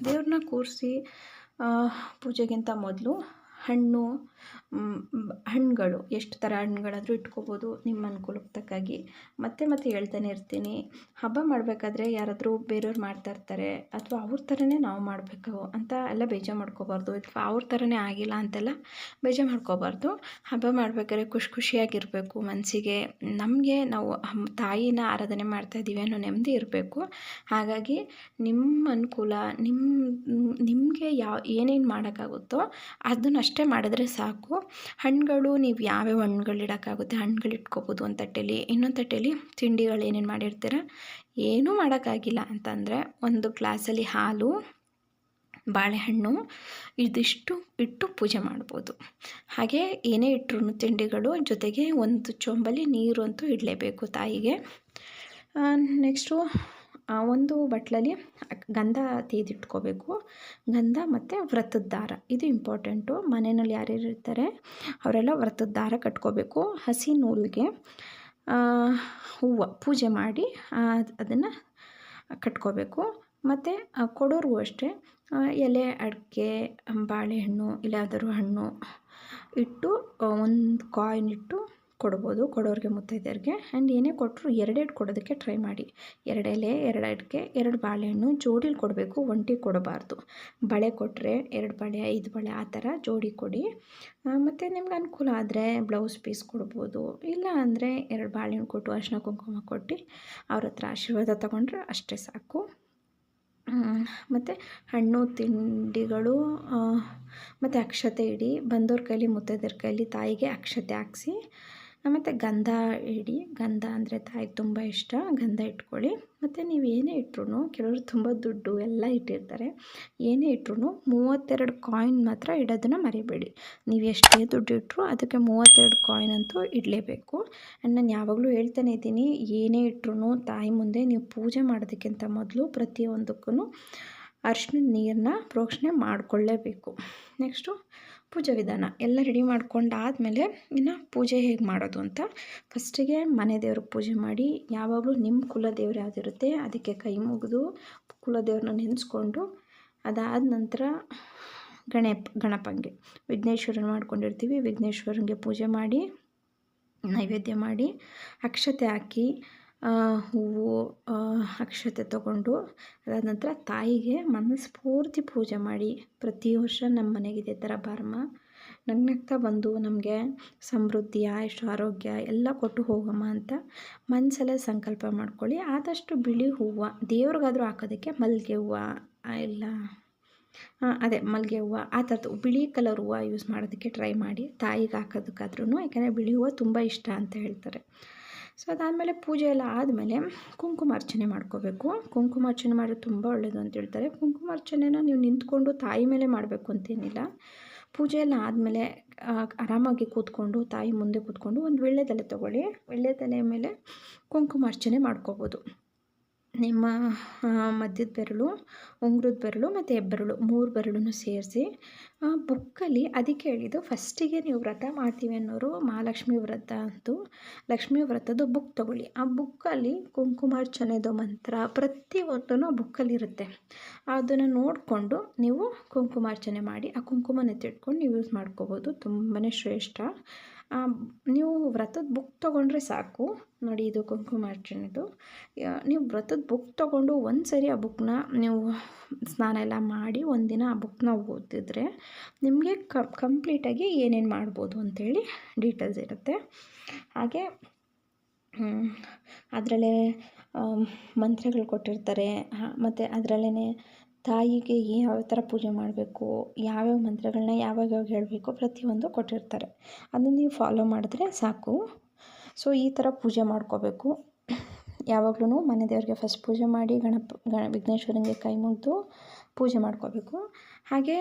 ದೇವ್ರನ್ನ ಕೂರಿಸಿ ಪೂಜೆಗಿಂತ ಮೊದಲು ಹಣ್ಣು ಹಣ್ಣುಗಳು, ಎಷ್ಟು ಥರ ಹಣ್ಣುಗಳಾದರೂ ಇಟ್ಕೋಬೋದು ನಿಮ್ಮ ಅನುಕೂಲಕ್ಕೆ ತಕ್ಕಾಗಿ ಮತ್ತೆ ಮತ್ತೆ ಹೇಳ್ತಾನೆ ಇರ್ತೀನಿ. ಹಬ್ಬ ಮಾಡಬೇಕಾದ್ರೆ ಯಾರಾದರೂ ಬೇರೆಯವ್ರು ಮಾಡ್ತಾ ಇರ್ತಾರೆ, ಅಥವಾ ಅವ್ರ ಥರನೇ ನಾವು ಮಾಡಬೇಕು ಅಂತ ಎಲ್ಲ ಬೇಜಾರು ಮಾಡ್ಕೋಬಾರ್ದು. ಅಥವಾ ಅವ್ರ ಥರನೇ ಆಗಿಲ್ಲ ಅಂತೆಲ್ಲ ಬೇಜಾರು ಮಾಡ್ಕೋಬಾರ್ದು. ಹಬ್ಬ ಮಾಡಬೇಕಾದ್ರೆ ಖುಷಿ ಖುಷಿಯಾಗಿರಬೇಕು. ಮನಸ್ಸಿಗೆ ನಮಗೆ ನಾವು ತಾಯಿನ ಆರಾಧನೆ ಮಾಡ್ತಾ ಇದ್ದೀವಿ ಅನ್ನೋ ನೆಮ್ಮದಿ ಇರಬೇಕು. ಹಾಗಾಗಿ ನಿಮ್ಮ ಅನುಕೂಲ ನಿಮ್ಮ ನಿಮಗೆ ಯಾವ ಏನೇನು ಮಾಡೋಕ್ಕಾಗುತ್ತೋ ಅದನ್ನ ಮಾಡಿದ್ರೆ ಸಾಕು. ಹಣ್ಣುಗಳು ನೀವು ಯಾವ್ಯಾವ ಹಣ್ಣುಗಳು ಇಡೋಕ್ಕಾಗುತ್ತೆ, ಹಣ್ಣುಗಳು ಇಟ್ಕೋಬೋದು ಒಂದು ತಟ್ಟೆಲಿ, ಇನ್ನೊಂದು ತಟ್ಟೆಲಿ ತಿಂಡಿಗಳು ಏನೇನು ಮಾಡಿರ್ತೀರ? ಏನೂ ಮಾಡೋಕ್ಕಾಗಿಲ್ಲ ಅಂತಂದರೆ ಒಂದು ಗ್ಲಾಸಲ್ಲಿ ಹಾಲು, ಬಾಳೆಹಣ್ಣು, ಇದಿಷ್ಟು ಇಟ್ಟು ಪೂಜೆ ಮಾಡ್ಬೋದು. ಹಾಗೆ ಏನೇ ಇಟ್ಟರು ತಿಂಡಿಗಳು ಜೊತೆಗೆ ಒಂದು ಚೊಂಬಲ್ಲಿ ನೀರು ಅಂತೂ ಇಡಲೇಬೇಕು ತಾಯಿಗೆ. ನೆಕ್ಸ್ಟು ಒಂದು ಬಟ್ಲಲ್ಲಿ ಗಂಧ ತೆಗೆದಿಟ್ಕೋಬೇಕು. ಗಂಧ ಮತ್ತು ವ್ರತದ ದಾರ. ಇದು ಇಂಪಾರ್ಟೆಂಟು ಮನೆಯಲ್ಲಿ ಯಾರ್ಯಾರು ಇರ್ತಾರೆ, ಅವರೆಲ್ಲ ವ್ರತದ ದಾರ ಕಟ್ಕೋಬೇಕು. ಹಸಿ ನೂಲಿಗೆ ಹೂವು ಪೂಜೆ ಮಾಡಿ ಅದನ್ನು ಕಟ್ಕೋಬೇಕು. ಮತ್ತು ಕೊಡೋರು ಅಷ್ಟೇ. ಎಲೆ, ಅಡಿಕೆ, ಬಾಳೆಹಣ್ಣು ಇಲ್ಲ ಯಾವ್ದಾದ್ರು ಹಣ್ಣು ಇಟ್ಟು ಒಂದು ಕಾಯಿನ್ ಇಟ್ಟು ಕೊಡ್ಬೋದು, ಕೊಡೋರಿಗೆ ಮುತ್ತೈದೆಯರಿಗೆ. ಆ್ಯಂಡ್ ಏನೇ ಕೊಟ್ಟರು ಎರಡೆರಡು ಕೊಡೋದಕ್ಕೆ ಟ್ರೈ ಮಾಡಿ. ಎರಡೆಲೆ ಎರಡು ಅಡಿಕೆ ಎರಡು ಬಾಳೆಹಣ್ಣು, ಜೋಡಿಲಿ ಕೊಡಬೇಕು, ಒಂಟಿ ಕೊಡಬಾರ್ದು. ಬಳೆ ಕೊಟ್ಟರೆ ಎರಡು ಬಳೆ, ಐದು ಬಳೆ, ಆ ಥರ ಜೋಡಿ ಕೊಡಿ. ಮತ್ತು ನಿಮ್ಗೆ ಅನುಕೂಲ ಆದರೆ ಬ್ಲೌಸ್ ಪೀಸ್ ಕೊಡ್ಬೋದು. ಇಲ್ಲ ಅಂದರೆ ಎರಡು ಬಾಳೆಹಣ್ಣು ಕೊಟ್ಟು ಅರ್ಶಿನ ಕುಂಕುಮ ಕೊಟ್ಟು ಅವ್ರ ಹತ್ರ ಆಶೀರ್ವಾದ ತಗೊಂಡ್ರೆ ಅಷ್ಟೇ ಸಾಕು. ಮತ್ತು ಹಣ್ಣು, ತಿಂಡಿಗಳು ಮತ್ತು ಅಕ್ಷತೆ ಇಡಿ. ಬಂದವ್ರ ಕೈಲಿ, ಮುತ್ತೈದೆಯರ ಕೈಲಿ ತಾಯಿಗೆ ಅಕ್ಷತೆ ಹಾಕ್ಸಿ. ಮತ್ತು ಗಂಧ ಇಡಿ, ಗಂಧ ಅಂದರೆ ತಾಯಿಗೆ ತುಂಬ ಇಷ್ಟ, ಗಂಧ ಇಟ್ಕೊಳ್ಳಿ. ಮತ್ತು ನೀವು ಏನೇ ಇಟ್ರೂ ಕೆಲವರು ತುಂಬ ದುಡ್ಡು ಎಲ್ಲ ಇಟ್ಟಿರ್ತಾರೆ. ಏನೇ ಇಟ್ರೂ ಮೂವತ್ತೆರಡು ಕಾಯಿನ್ ಮಾತ್ರ ಇಡೋದನ್ನು ಮರಿಬೇಡಿ. ನೀವು ಎಷ್ಟೇ ದುಡ್ಡು ಇಟ್ಟರು ಅದಕ್ಕೆ ಮೂವತ್ತೆರಡು ಕಾಯಿನ್ ಅಂತೂ ಇಡಲೇಬೇಕು. ಆ್ಯಂಡ್ ನಾನು ಯಾವಾಗಲೂ ಹೇಳ್ತಾನೆ ಇದ್ದೀನಿ, ಏನೇ ಇಟ್ರೂ ತಾಯಿ ಮುಂದೆ ನೀವು ಪೂಜೆ ಮಾಡೋದಕ್ಕಿಂತ ಮೊದಲು ಪ್ರತಿಯೊಂದಕ್ಕೂ ಅರ್ಶಿಣದ ನೀರನ್ನ ಪ್ರೋಕ್ಷಣೆ ಮಾಡಿಕೊಳ್ಳೇಬೇಕು. ನೆಕ್ಸ್ಟು ಪೂಜಾ ವಿಧಾನ ಎಲ್ಲ ರೆಡಿ ಮಾಡ್ಕೊಂಡಾದಮೇಲೆ ಇನ್ನು ಪೂಜೆ ಹೇಗೆ ಮಾಡೋದು ಅಂತ ಫಸ್ಟಿಗೆ ಮನೆ ದೇವ್ರಿಗೆ ಪೂಜೆ ಮಾಡಿ ಯಾವಾಗಲೂ ನಿಮ್ಮ ಕುಲದೇವ್ರು ಯಾವುದಿರುತ್ತೆ ಅದಕ್ಕೆ ಕೈ ಮುಗಿದು ಕುಲದೇವ್ರನ್ನ ನೆನೆಸ್ಕೊಂಡು ಅದಾದ ನಂತರ ಗಣಪ ಗಣಪಂಗೆ ವಿಘ್ನೇಶ್ವರನ ಮಾಡ್ಕೊಂಡಿರ್ತೀವಿ. ವಿಘ್ನೇಶ್ವರನಿಗೆ ಪೂಜೆ ಮಾಡಿ, ನೈವೇದ್ಯ ಮಾಡಿ, ಅಕ್ಷತೆ ಹಾಕಿ ಹೂವು ಅಕ್ಷತೆ ತಗೊಂಡು ಅದಾದ ನಂತರ ತಾಯಿಗೆ ಮನಸ್ಫೂರ್ತಿ ಪೂಜೆ ಮಾಡಿ. ಪ್ರತಿ ವರ್ಷ ನಮ್ಮ ಮನೆಗೆ ಇದೇ ಥರ ಬಾರಮ್ಮ ನಗ್ನಗ್ತಾ ಬಂದು ನಮಗೆ ಸಮೃದ್ಧಿ, ಆಯುಷ್, ಆರೋಗ್ಯ ಎಲ್ಲ ಕೊಟ್ಟು ಹೋಗಮ್ಮ ಅಂತ ಮನಸ್ಸಲ್ಲೇ ಸಂಕಲ್ಪ ಮಾಡ್ಕೊಳ್ಳಿ. ಆದಷ್ಟು ಬಿಳಿ ಹೂವು, ದೇವ್ರಿಗಾದರೂ ಹಾಕೋದಕ್ಕೆ ಮಲ್ಲಿಗೆ ಹೂವು ಇಲ್ಲ. ಅದೇ ಮಲ್ಲಿಗೆ ಹೂವು, ಆ ಥರದ್ದು ಬಿಳಿ ಕಲರ್ ಹೂವು ಯೂಸ್ ಮಾಡೋದಕ್ಕೆ ಟ್ರೈ ಮಾಡಿ ತಾಯಿಗೆ ಹಾಕೋದಕ್ಕಾದ್ರೂ ಯಾಕೆಂದರೆ ಬಿಳಿ ಹೂವು ತುಂಬ ಇಷ್ಟ ಅಂತ ಹೇಳ್ತಾರೆ. ಸೊ ಅದಾದಮೇಲೆ ಪೂಜೆ ಎಲ್ಲ ಆದಮೇಲೆ ಕುಂಕುಮಾರ್ಚನೆ ಮಾಡ್ಕೋಬೇಕು. ಕುಂಕುಮಾರ್ಚನೆ ಮಾಡೋದು ತುಂಬ ಒಳ್ಳೆಯದು ಅಂತ ಹೇಳ್ತಾರೆ. ಕುಂಕುಮಾರ್ಚನೆನ ನೀವು ನಿಂತ್ಕೊಂಡು ತಾಯಿ ಮೇಲೆ ಮಾಡಬೇಕು ಅಂತೇನಿಲ್ಲ. ಪೂಜೆ ಎಲ್ಲ ಆದಮೇಲೆ ಆರಾಮಾಗಿ ಕೂತ್ಕೊಂಡು, ತಾಯಿ ಮುಂದೆ ಕೂತ್ಕೊಂಡು ಒಂದು ವೀಳ್ಯದೆಲೆ ತೊಗೊಳ್ಳಿ. ವೀಳ್ಯದೆಲೆ ಮೇಲೆ ಕುಂಕುಮಾರ್ಚನೆ ಮಾಡ್ಕೋಬೋದು. ನಿಮ್ಮ ಆ, ಮಧ್ಯದ ಬೆರಳು ಉಂಗುರದ ಬೆರಳು ಮತ್ತು ಹೆಬ್ಬೆರಳು ಮೂರು ಬೆರಳನ್ನು ಸೇರಿಸಿ ಬುಕ್ಕಲ್ಲಿ ಅದಕ್ಕೆ ಹೇಳಿದ್ದು ಫಸ್ಟಿಗೆ ನೀವು ವ್ರತ ಮಾಡ್ತೀವಿ ಅನ್ನೋರು ಮಹಾಲಕ್ಷ್ಮಿ ವ್ರತ ಅಂತೂ ಲಕ್ಷ್ಮೀ ವ್ರತದ ಬುಕ್ ತೊಗೊಳ್ಳಿ. ಆ ಬುಕ್ಕಲ್ಲಿ ಕುಂಕುಮಾರ್ಚನೆದು ಮಂತ್ರ ಪ್ರತಿಯೊಂದೂ ಬುಕ್ಕಲ್ಲಿರುತ್ತೆ ಅದನ್ನು ನೋಡಿಕೊಂಡು ನೀವು ಕುಂಕುಮಾರ್ಚನೆ ಮಾಡಿ ಆ ಕುಂಕುಮನ ಎತ್ತಿಟ್ಕೊಂಡು ನೀವು ಯೂಸ್ ಮಾಡ್ಕೋಬೋದು. ತುಂಬಾ ಶ್ರೇಷ್ಠ. ಆ, ನೀವು ವ್ರತದ ಬುಕ್ ತೊಗೊಂಡ್ರೆ ಸಾಕು. ನೋಡಿ, ಇದು ಕುಂಕುಮಾರ್ಚನೆದು ಯಾ- ನೀವು ವ್ರತದ ಬುಕ್ ತೊಗೊಂಡು ಒಂದು ಸರಿ ಆ ಬುಕ್ನ ನೀವು ಸ್ನಾನ ಎಲ್ಲ ಮಾಡಿ ಒಂದಿನ ಆ ಬುಕ್ನ ಓದಿದ್ರೆ ನಿಮಗೆ ಕಂಪ್ಲೀಟಾಗಿ ಏನೇನು ಮಾಡ್ಬೋದು ಅಂಥೇಳಿ ಡೀಟೇಲ್ಸ್ ಇರುತ್ತೆ. ಹಾಗೆ ಅದರಲ್ಲೇ ಮಂತ್ರಗಳು ಕೊಟ್ಟಿರ್ತಾರೆ. ಮತ್ತು ಅದರಲ್ಲೇ ತಾಯಿಗೆ ಯಾವ ಥರ ಪೂಜೆ ಮಾಡಬೇಕು, ಯಾವ್ಯಾವ ಮಂತ್ರಗಳನ್ನ ಯಾವಾಗ ಯಾವಾಗ ಹೇಳಬೇಕು ಪ್ರತಿಯೊಂದು ಕೊಟ್ಟಿರ್ತಾರೆ. ಅದನ್ನ ನೀವು ಫಾಲೋ ಮಾಡಿದ್ರೆ ಸಾಕು. ಸೊ ಈ ಥರ ಪೂಜೆ ಮಾಡ್ಕೋಬೇಕು. ಯಾವಾಗಲೂ ಮನೆ ದೇವರಿಗೆ ಫಸ್ಟ್ ಪೂಜೆ ಮಾಡಿ ಗಣಪ, ಗಣ ವಿಘ್ನೇಶ್ವರನಿಗೆ ಕೈ ಮುಗಿದು ಪೂಜೆ ಮಾಡ್ಕೋಬೇಕು. ಹಾಗೆ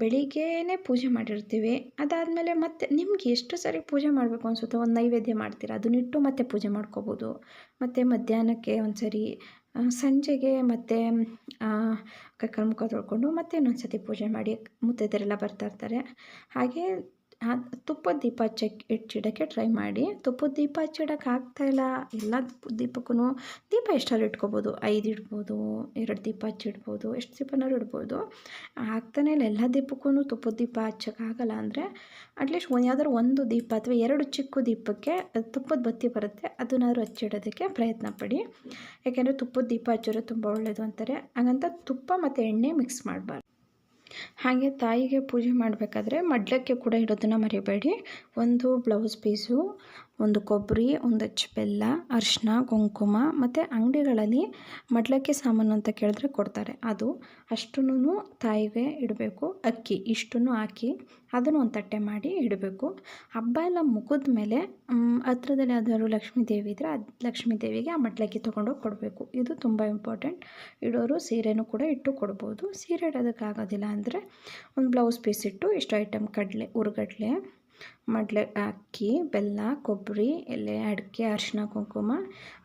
ಬೆಳಿಗ್ಗೆನೇ ಪೂಜೆ ಮಾಡಿರ್ತೀವಿ. ಅದಾದಮೇಲೆ ಮತ್ತೆ ನಿಮ್ಗೆ ಎಷ್ಟು ಸರಿ ಪೂಜೆ ಮಾಡಬೇಕು ಅನಿಸುತ್ತೋ ಒಂದು ನೈವೇದ್ಯ ಮಾಡ್ತೀರ. ಅದನ್ನಿಟ್ಟು ಮತ್ತೆ ಪೂಜೆ ಮಾಡ್ಕೋಬೋದು. ಮತ್ತು ಮಧ್ಯಾಹ್ನಕ್ಕೆ ಒಂದು ಸರಿ ಸಂಜೆಗೆ ಮತ್ತೆ ಕೈ ಕಾಲು ಮುಖ ತೊಳ್ಕೊಂಡು ಮತ್ತೆ ಇನ್ನೊಂದು ಸರ್ತಿ ಪೂಜೆ ಮಾಡಿ ಮುತ್ತೈದೆಯರೆಲ್ಲ ಬರ್ತಾ ಇರ್ತಾರೆ. ಹಾಗೆ ತುಪ್ಪದ ದೀಪ ಹಚ್ಚಕ್ಕೆ ಇಟ್ಟಿಡೋಕ್ಕೆ ಟ್ರೈ ಮಾಡಿ. ತುಪ್ಪದ ದೀಪ ಹಚ್ಚಿಡೋಕೆ ಆಗ್ತಾಯಿಲ್ಲ ಎಲ್ಲ ದೀಪಕ್ಕೂ ದೀಪ ಎಷ್ಟಾದ್ರು ಇಟ್ಕೊಬೋದು. ಐದು ಇಡ್ಬೋದು, ಎರಡು ದೀಪ ಹಚ್ಚಿಡ್ಬೋದು ಎಷ್ಟು ದೀಪನಾದ್ರು ಇಡ್ಬೋದು. ಆಗ್ತಾನೆ ಇಲ್ಲ. ಎಲ್ಲ ದೀಪಕ್ಕೂ ತುಪ್ಪದ ದೀಪ ಹಚ್ಚೋಕ್ಕಾಗಲ್ಲ ಅಂದರೆ ಅಟ್ಲೀಸ್ಟ್ ಒಂದು ಯಾವ್ದಾದ್ರು ಒಂದು ದೀಪ ಅಥವಾ ಎರಡು ಚಿಕ್ಕ ದೀಪಕ್ಕೆ ತುಪ್ಪದ ಬತ್ತಿ ಬರುತ್ತೆ. ಅದನ್ನಾದ್ರು ಹಚ್ಚಿಡೋದಕ್ಕೆ ಪ್ರಯತ್ನ ಪಡಿ. ಯಾಕೆಂದರೆ ತುಪ್ಪದ ದೀಪ ಹಚ್ಚಿದ್ರೆ ತುಂಬ ಒಳ್ಳೆಯದು ಅಂತಾರೆ. ಹಾಗಂತ ತುಪ್ಪ ಮತ್ತು ಎಣ್ಣೆ ಮಿಕ್ಸ್ ಮಾಡಬಾರ್ದು. ಹಾಗೆ ತಾಯಿಗೆ ಪೂಜೆ ಮಾಡಬೇಕಾದ್ರೆ ಮಡಿಲಕ್ಕೆ ಕೂಡ ಇಡೋದನ್ನು ಮರಿಬೇಡಿ. ಒಂದು ಬ್ಲೌಸ್ ಪೀಸು ಒಂದು ಕೊಬ್ಬರಿ, ಒಂದು ಅಚ್ಚು ಬೆಲ್ಲ ಅರಿಶಿನ ಕುಂಕುಮ ಮತ್ತು ಅಂಗಡಿಗಳಲ್ಲಿ ಮಡ್ಲಕ್ಕಿ ಸಾಮಾನು ಅಂತ ಕೇಳಿದ್ರೆ ಕೊಡ್ತಾರೆ. ಅದು ಅಷ್ಟೂ ತಾಯಿಗೆ ಇಡಬೇಕು. ಅಕ್ಕಿ ಇಷ್ಟನ್ನು ಹಾಕಿ ಅದನ್ನು ಒಂದು ತಟ್ಟೆ ಮಾಡಿ ಇಡಬೇಕು. ಹಬ್ಬ ಎಲ್ಲ ಮುಗಿದ ಮೇಲೆ ಹತ್ರದಲ್ಲಿ ಯಾವ್ದಾದ್ರು ಲಕ್ಷ್ಮೀ ದೇವಿ ಇದ್ದರೆ ಅದು ಲಕ್ಷ್ಮೀ ದೇವಿಗೆ ಆ ಮಡ್ಲಕ್ಕಿ ತೊಗೊಂಡೋಗಿ ಕೊಡಬೇಕು. ಇದು ತುಂಬ ಇಂಪಾರ್ಟೆಂಟ್ ಇಡೋರು ಸೀರೆನೂ ಕೂಡ ಇಟ್ಟು ಕೊಡ್ಬೋದು. ಸೀರೆ ಇಡೋದಕ್ಕಾಗೋದಿಲ್ಲ ಅಂದರೆ ಒಂದು ಬ್ಲೌಸ್ ಪೀಸ್ ಇಟ್ಟು ಇಷ್ಟು ಐಟಮ್ ಕಡಲೆ ಹುರ್ಗಡ್ಲೆ ಮಡ್ಲೆ ಅಕ್ಕಿ, ಬೆಲ್ಲ ಕೊಬ್ಬರಿ ಎಲೆ, ಅಡಿಕೆ ಅರಿಶಿನ ಕುಂಕುಮ.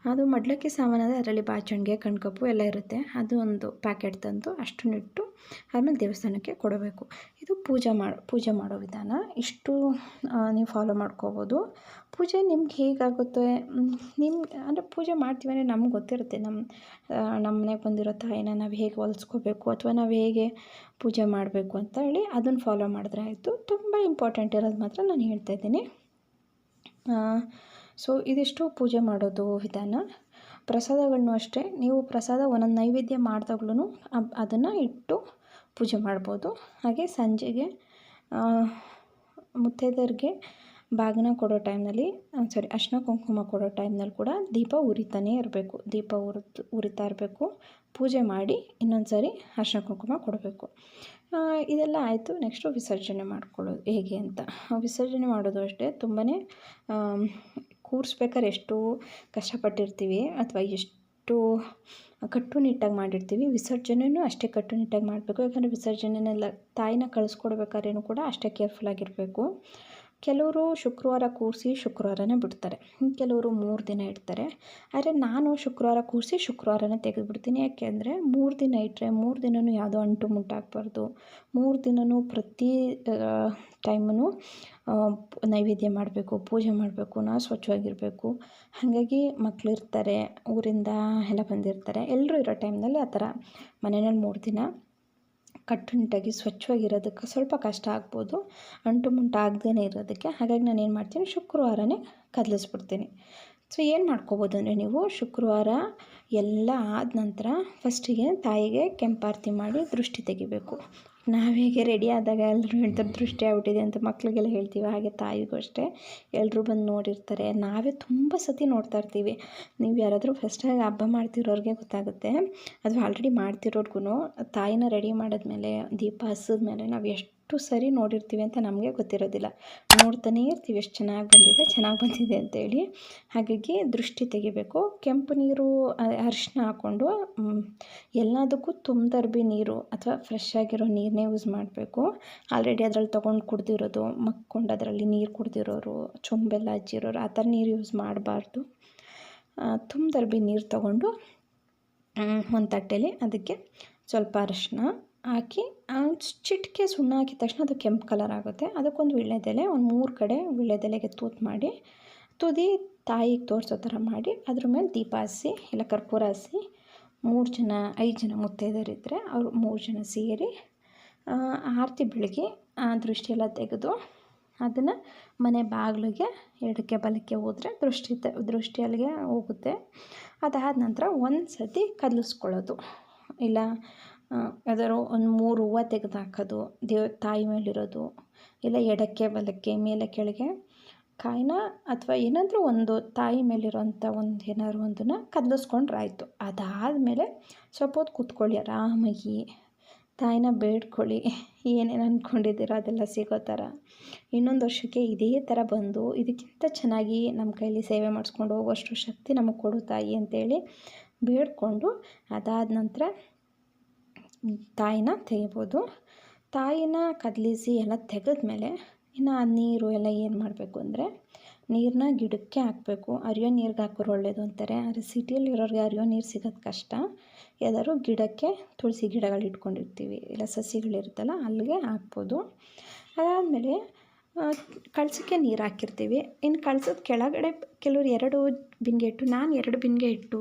ಅದು ಮಡ್ಲಕ್ಕಿ ಸಾಮಾನು ಅದರಲ್ಲಿ ಬಾಚಣಿಗೆ ಕಣ್ಕಪ್ಪು ಎಲ್ಲ ಇರುತ್ತೆ. ಅದು ಒಂದು ಪ್ಯಾಕೆಟ್ ತಂದು ಅಷ್ಟನ್ನಿಟ್ಟು ಆಮೇಲೆ ದೇವಸ್ಥಾನಕ್ಕೆ ಕೊಡಬೇಕು. ಇದು ಪೂಜೆ ಮಾಡಿ ಪೂಜೆ ಮಾಡೋ ವಿಧಾನ. ಇಷ್ಟು ನೀವು ಫಾಲೋ ಮಾಡ್ಕೋಬೋದು. ಪೂಜೆ ನಿಮ್ಗೆ ಹೇಗಾಗುತ್ತೆ? ನಿಮ್ಮ ಅಂದರೆ ಪೂಜೆ ಮಾಡ್ತೀವಿ ಅಂದರೆ ನಮ್ಗೆ ಗೊತ್ತಿರುತ್ತೆ. ನಮ್ಮ ನಮ್ಮ ಮನೆಗೆ ಬಂದಿರೋ ತಾಯಿನ ನಾವು ಹೇಗೆ ಹೊಲಿಸ್ಕೋಬೇಕು ಅಥವಾ ನಾವು ಹೇಗೆ ಪೂಜೆ ಮಾಡಬೇಕು ಅಂತ ಹೇಳಿ ಅದನ್ನು ಫಾಲೋ ಮಾಡಿದ್ರೆ ಆಯಿತು. ತುಂಬ ಇಂಪಾರ್ಟೆಂಟ್ ಇರೋದು ಮಾತ್ರ ನಾನು ಹೇಳ್ತಾ ಇದ್ದೀನಿ. ಸೊ ಇದಿಷ್ಟು ಪೂಜೆ ಮಾಡೋದು ವಿಧಾನ. ಪ್ರಸಾದಗಳನ್ನೂ ಅಷ್ಟೇ, ನೀವು ಪ್ರಸಾದ ಒಂದೊಂದು ನೈವೇದ್ಯ ಮಾಡಿದಾಗ್ಲೂ ಅದನ್ನು ಇಟ್ಟು ಪೂಜೆ ಮಾಡ್ಬೋದು. ಹಾಗೆ ಸಂಜೆಗೆ ಮುತ್ತೈದೆಯರಿಗೆ ಬಾಗಿನ ಕೊಡೋ ಟೈಮ್ನಲ್ಲಿ ಸಾರಿ ಅರ್ಶಿನ ಕುಂಕುಮ ಕೊಡೋ ಟೈಮ್ನಲ್ಲಿ ಕೂಡ ದೀಪ ಉರಿತಾನೇ ಇರಬೇಕು. ದೀಪ ಉರಿತು, ಉರಿತಾ ಇರಬೇಕು. ಪೂಜೆ ಮಾಡಿ ಇನ್ನೊಂದು ಸಾರಿ ಅರ್ಶಿನ ಕುಂಕುಮ ಕೊಡಬೇಕು. ಇದೆಲ್ಲ ಆಯಿತು. ನೆಕ್ಸ್ಟು ವಿಸರ್ಜನೆ ಮಾಡ್ಕೊಳ್ಳೋದು ಹೇಗೆ ಅಂತ. ವಿಸರ್ಜನೆ ಮಾಡೋದು ಅಷ್ಟೇ. ತುಂಬಾ ಕೂರಿಸ್ಬೇಕಾದ್ರೆ ಎಷ್ಟು ಕಷ್ಟಪಟ್ಟಿರ್ತೀವಿ ಅಥವಾ ಎಷ್ಟು ಕಟ್ಟುನಿಟ್ಟಾಗಿ ಮಾಡಿರ್ತೀವಿ. ವಿಸರ್ಜನೆಯೂ ಅಷ್ಟೇ ಕಟ್ಟುನಿಟ್ಟಾಗಿ ಮಾಡಬೇಕು. ಯಾಕಂದರೆ ವಿಸರ್ಜನೆನೆಲ್ಲ ತಾಯಿನ ಕಳಿಸ್ಕೊಡ್ಬೇಕಾದ್ರೇನು ಕೂಡ ಅಷ್ಟೇ ಕೇರ್ಫುಲ್ಲಾಗಿರಬೇಕು ಕೆಲವರು ಶುಕ್ರವಾರ ಕೂರಿಸಿ ಶುಕ್ರವಾರನೇ ಬಿಡ್ತಾರೆ. ಕೆಲವರು ಮೂರು ದಿನ ಇಡ್ತಾರೆ. ಆದರೆ ನಾನು ಶುಕ್ರವಾರ ಕೂರಿಸಿ ಶುಕ್ರವಾರನೇ ತೆಗೆದುಬಿಡ್ತೀನಿ. ಯಾಕೆ ಅಂದರೆ ಮೂರು ದಿನ ಇಟ್ಟರೆ ಮೂರು ದಿನವೂ ಯಾವುದೋ ಅಂಟು ಮುಂಟಾಗಬಾರ್ದು ಮೂರು ದಿನವೂ ಪ್ರತಿ ಟೈಮೂ ನೈವೇದ್ಯ ಮಾಡಬೇಕು, ಪೂಜೆ ಮಾಡಬೇಕು, ನಾವು ಸ್ವಚ್ಛವಾಗಿರಬೇಕು. ಹಾಗಾಗಿ ಮಕ್ಕಳಿರ್ತಾರೆ ಊರಿಂದ ಎಲ್ಲ ಬಂದಿರ್ತಾರೆ. ಎಲ್ಲರೂ ಇರೋ ಟೈಮ್ನಲ್ಲಿ ಆ ಥರ ಮನೆಯಲ್ಲಿ ಮೂರು ದಿನ ಕಟ್ಟುನಿಟ್ಟಾಗಿ ಸ್ವಚ್ಛವಾಗಿರೋದಕ್ಕೆ ಸ್ವಲ್ಪ ಕಷ್ಟ ಆಗ್ಬೋದು, ಅಂಟು ಮುಂಟು ಆಗದೇ ಇರೋದಕ್ಕೆ. ಹಾಗಾಗಿ ನಾನು ಏನು ಮಾಡ್ತೀನಿ, ಶುಕ್ರವಾರನೇ ಕದಲಿಸ್ಬಿಡ್ತೀನಿ. ಸೊ ಏನು ಮಾಡ್ಕೋಬೋದು ಅಂದರೆ ನೀವು ಶುಕ್ರವಾರ ಎಲ್ಲ ಆದ ನಂತರ ಫಸ್ಟಿಗೆ ತಾಯಿಗೆ ಕೆಂಪಾರತಿ ಮಾಡಿ ದೃಷ್ಟಿ ತೆಗಿಬೇಕು. ನಾವು ಹೇಗೆ ರೆಡಿ ಆದಾಗ ಎಲ್ಲರೂ ಹೇಳ್ತಾರೆ ದೃಷ್ಟಿ ಆಗ್ಬಿಟ್ಟಿದೆ ಅಂತ ಮಕ್ಕಳಿಗೆಲ್ಲ ಹೇಳ್ತೀವಿ ಹಾಗೆ ತಾಯಿಗೂ ಅಷ್ಟೇ. ಎಲ್ಲರೂ ಬಂದು ನೋಡಿರ್ತಾರೆ. ನಾವೇ ತುಂಬ ಸತಿ ನೋಡ್ತಾ ಇರ್ತೀವಿ. ನೀವು ಯಾರಾದರೂ ಫಸ್ಟಾಗಿ ಹಬ್ಬ ಮಾಡ್ತಿರೋರಿಗೆ ಗೊತ್ತಾಗುತ್ತೆ. ಅದು ಆಲ್ರೆಡಿ ಮಾಡ್ತಿರೋರ್ಗು ತಾಯಿನ ರೆಡಿ ಮಾಡಿದ್ಮೇಲೆ ದೀಪ ಹಸಿದ್ಮೇಲೆ ನಾವು ಎಷ್ಟು ಎಷ್ಟು ಸರಿ ನೋಡಿರ್ತೀವಿ ಅಂತ ನಮಗೆ ಗೊತ್ತಿರೋದಿಲ್ಲ. ನೋಡ್ತಾನೇ ಇರ್ತೀವಿ ಎಷ್ಟು ಚೆನ್ನಾಗಿ ಬಂದಿದೆ ಚೆನ್ನಾಗಿ ಬಂದಿದೆ ಅಂತೇಳಿ ಹಾಗಾಗಿ ದೃಷ್ಟಿ ತೆಗಿಬೇಕು. ಕೆಂಪು ನೀರು ಅರಿಶಿನ ಹಾಕ್ಕೊಂಡು ಎಲ್ಲದಕ್ಕೂ ತುಂಬದರ್ಬಿ ನೀರು ಅಥವಾ ಫ್ರೆಶ್ ಆಗಿರೋ ನೀರನ್ನೇ ಯೂಸ್ ಮಾಡಬೇಕು. ಆಲ್ರೆಡಿ ಅದರಲ್ಲಿ ತೊಗೊಂಡು ಕುಡ್ದಿರೋದು, ಮಕ್ಕೊಂಡು ಅದರಲ್ಲಿ ನೀರು ಕುಡ್ದಿರೋರು, ಚೊಂಬೆಲ್ಲ ಹಚ್ಚಿರೋರು, ಆ ಥರ ನೀರು ಯೂಸ್ ಮಾಡಬಾರ್ದು. ತುಂಬದರ್ಬಿ ನೀರು ತೊಗೊಂಡು ಒಂದು ತಟ್ಟೆಯಲ್ಲಿ ಅದಕ್ಕೆ ಸ್ವಲ್ಪ ಅರಿಶಿನ ಹಾಕಿ ಚಿಟಿಕೆ ಸುಣ್ಣ ಹಾಕಿದ ತಕ್ಷಣ ಅದು ಕೆಂಪು ಕಲರ್ ಆಗುತ್ತೆ. ಅದಕ್ಕೊಂದು ವೀಳ್ಯದೆಲೆ ಒಂದು ಮೂರು ಕಡೆ ವೀಳ್ಯದೆಲೆಗೆ ತೂತು ಮಾಡಿ, ತುದಿ ತಾಯಿಗೆ ತೋರಿಸೋ ಥರ ಮಾಡಿ, ಅದ್ರ ಮೇಲೆ ದೀಪ ಹಸಿ ಇಲ್ಲ ಕರ್ಪೂರ ಹಸಿ ಮೂರು ಜನ, ಐದು ಜನ ಮುತ್ತೈದರಿದ್ದರೆ ಅವರು ಮೂರು ಜನ ಸೇರಿ ಆರತಿ ಬೆಳಗ್ಗೆ ದೃಷ್ಟಿಯೆಲ್ಲ ತೆಗೆದು ಅದನ್ನು ಮನೆ ಬಾಗಿಲಿಗೆ, ಎಡಕ್ಕೆ ಬಲಕ್ಕೆ ಹೋದರೆ ದೃಷ್ಟಿ ತ, ದೃಷ್ಟಿ ಅಲ್ಲಿಗೆ ಹೋಗುತ್ತೆ. ಅದಾದ ನಂತರ ಒಂದು ಸತಿ ಕದಲಿಸ್ಕೊಳ್ಳೋದು. ಇಲ್ಲ ಯಾವ್ದಾದ್ರು ಒಂದು ಮೂರು ಹೂವು ತೆಗೆದು ಹಾಕೋದು ದೇವ್ರ ತಾಯಿ ಮೇಲಿರೋದು, ಇಲ್ಲ ಎಡಕ್ಕೆ, ಬಲಕ್ಕೆ, ಮೇಲೆ, ಕೆಳಗೆ, ಕಾಯಿನ ಅಥವಾ ಏನಾದರೂ ಒಂದು ತಾಯಿ ಮೇಲಿರೋಂಥ ಒಂದು ಏನಾದ್ರು ಒಂದನ್ನು ಕದಲಿಸ್ಕೊಂಡ್ರೆ ಆಯಿತು ಅದಾದಮೇಲೆ ಸ್ವಲ್ಪ ಹೊತ್ತು ಕೂತ್ಕೊಳ್ಳಿ, ಆರಾಮಾಗಿ. ತಾಯಿನ ಬೇಡ್ಕೊಳ್ಳಿ. ಏನೇನು ಅಂದ್ಕೊಂಡಿದ್ದೀರೋ ಅದೆಲ್ಲ ಸಿಗೋ ಥರ. ಇನ್ನೊಂದು ವರ್ಷಕ್ಕೆ ಇದೇ ಥರ ಬಂದು ಇದಕ್ಕಿಂತ ಚೆನ್ನಾಗಿ ನಮ್ಮ ಕೈಲಿ ಸೇವೆ ಮಾಡಿಸ್ಕೊಂಡು ಹೋಗುವಷ್ಟು ಶಕ್ತಿ ನಮಗೆ ಕೊಡು ತಾಯಿ ಅಂತೇಳಿ ಬೇಡಿಕೊಂಡು ಅದಾದ ನಂತರ ತಾಯಿನ ತೆಗಿಬೋದು. ತಾಯಿನ ಕದಲಿಸಿ ಎಲ್ಲ ತೆಗೆದ್ಮೇಲೆ ಇನ್ನು ಆ ನೀರು ಎಲ್ಲ ಏನು ಮಾಡಬೇಕು ಅಂದರೆ ನೀರನ್ನ ಗಿಡಕ್ಕೆ ಹಾಕಬೇಕು. ಹರಿಯೋ ನೀರಿಗೆ ಹಾಕೋರು ಒಳ್ಳೆಯದು ಅಂತಾರೆ. ಆದರೆ ಸಿಟಿಯಲ್ಲಿರೋರಿಗೆ ಹರಿಯೋ ನೀರು ಸಿಗೋದು ಕಷ್ಟ. ಯಾವ್ದಾದ್ರು ಗಿಡಕ್ಕೆ ತುಳಸಿ ಗಿಡಗಳು ಇಟ್ಕೊಂಡಿರ್ತೀವಿ. ಇಲ್ಲ ಸಸಿಗಳಿರುತ್ತಲ್ಲ ಅಲ್ಲಿಗೆ ಹಾಕ್ಬೋದು. ಅದಾದಮೇಲೆ ಕಳಸಕ್ಕೆ ನೀರು ಹಾಕಿರ್ತೀವಿ. ಇನ್ನು ಕಳ್ಸದ ಕೆಳಗಡೆ ಕೆಲವ್ರು ಎರಡು ಬಿಂದಿಗೆ ಇಟ್ಟು, ನಾನು ಎರಡು ಬಿಂದಿಗೆ ಇಟ್ಟು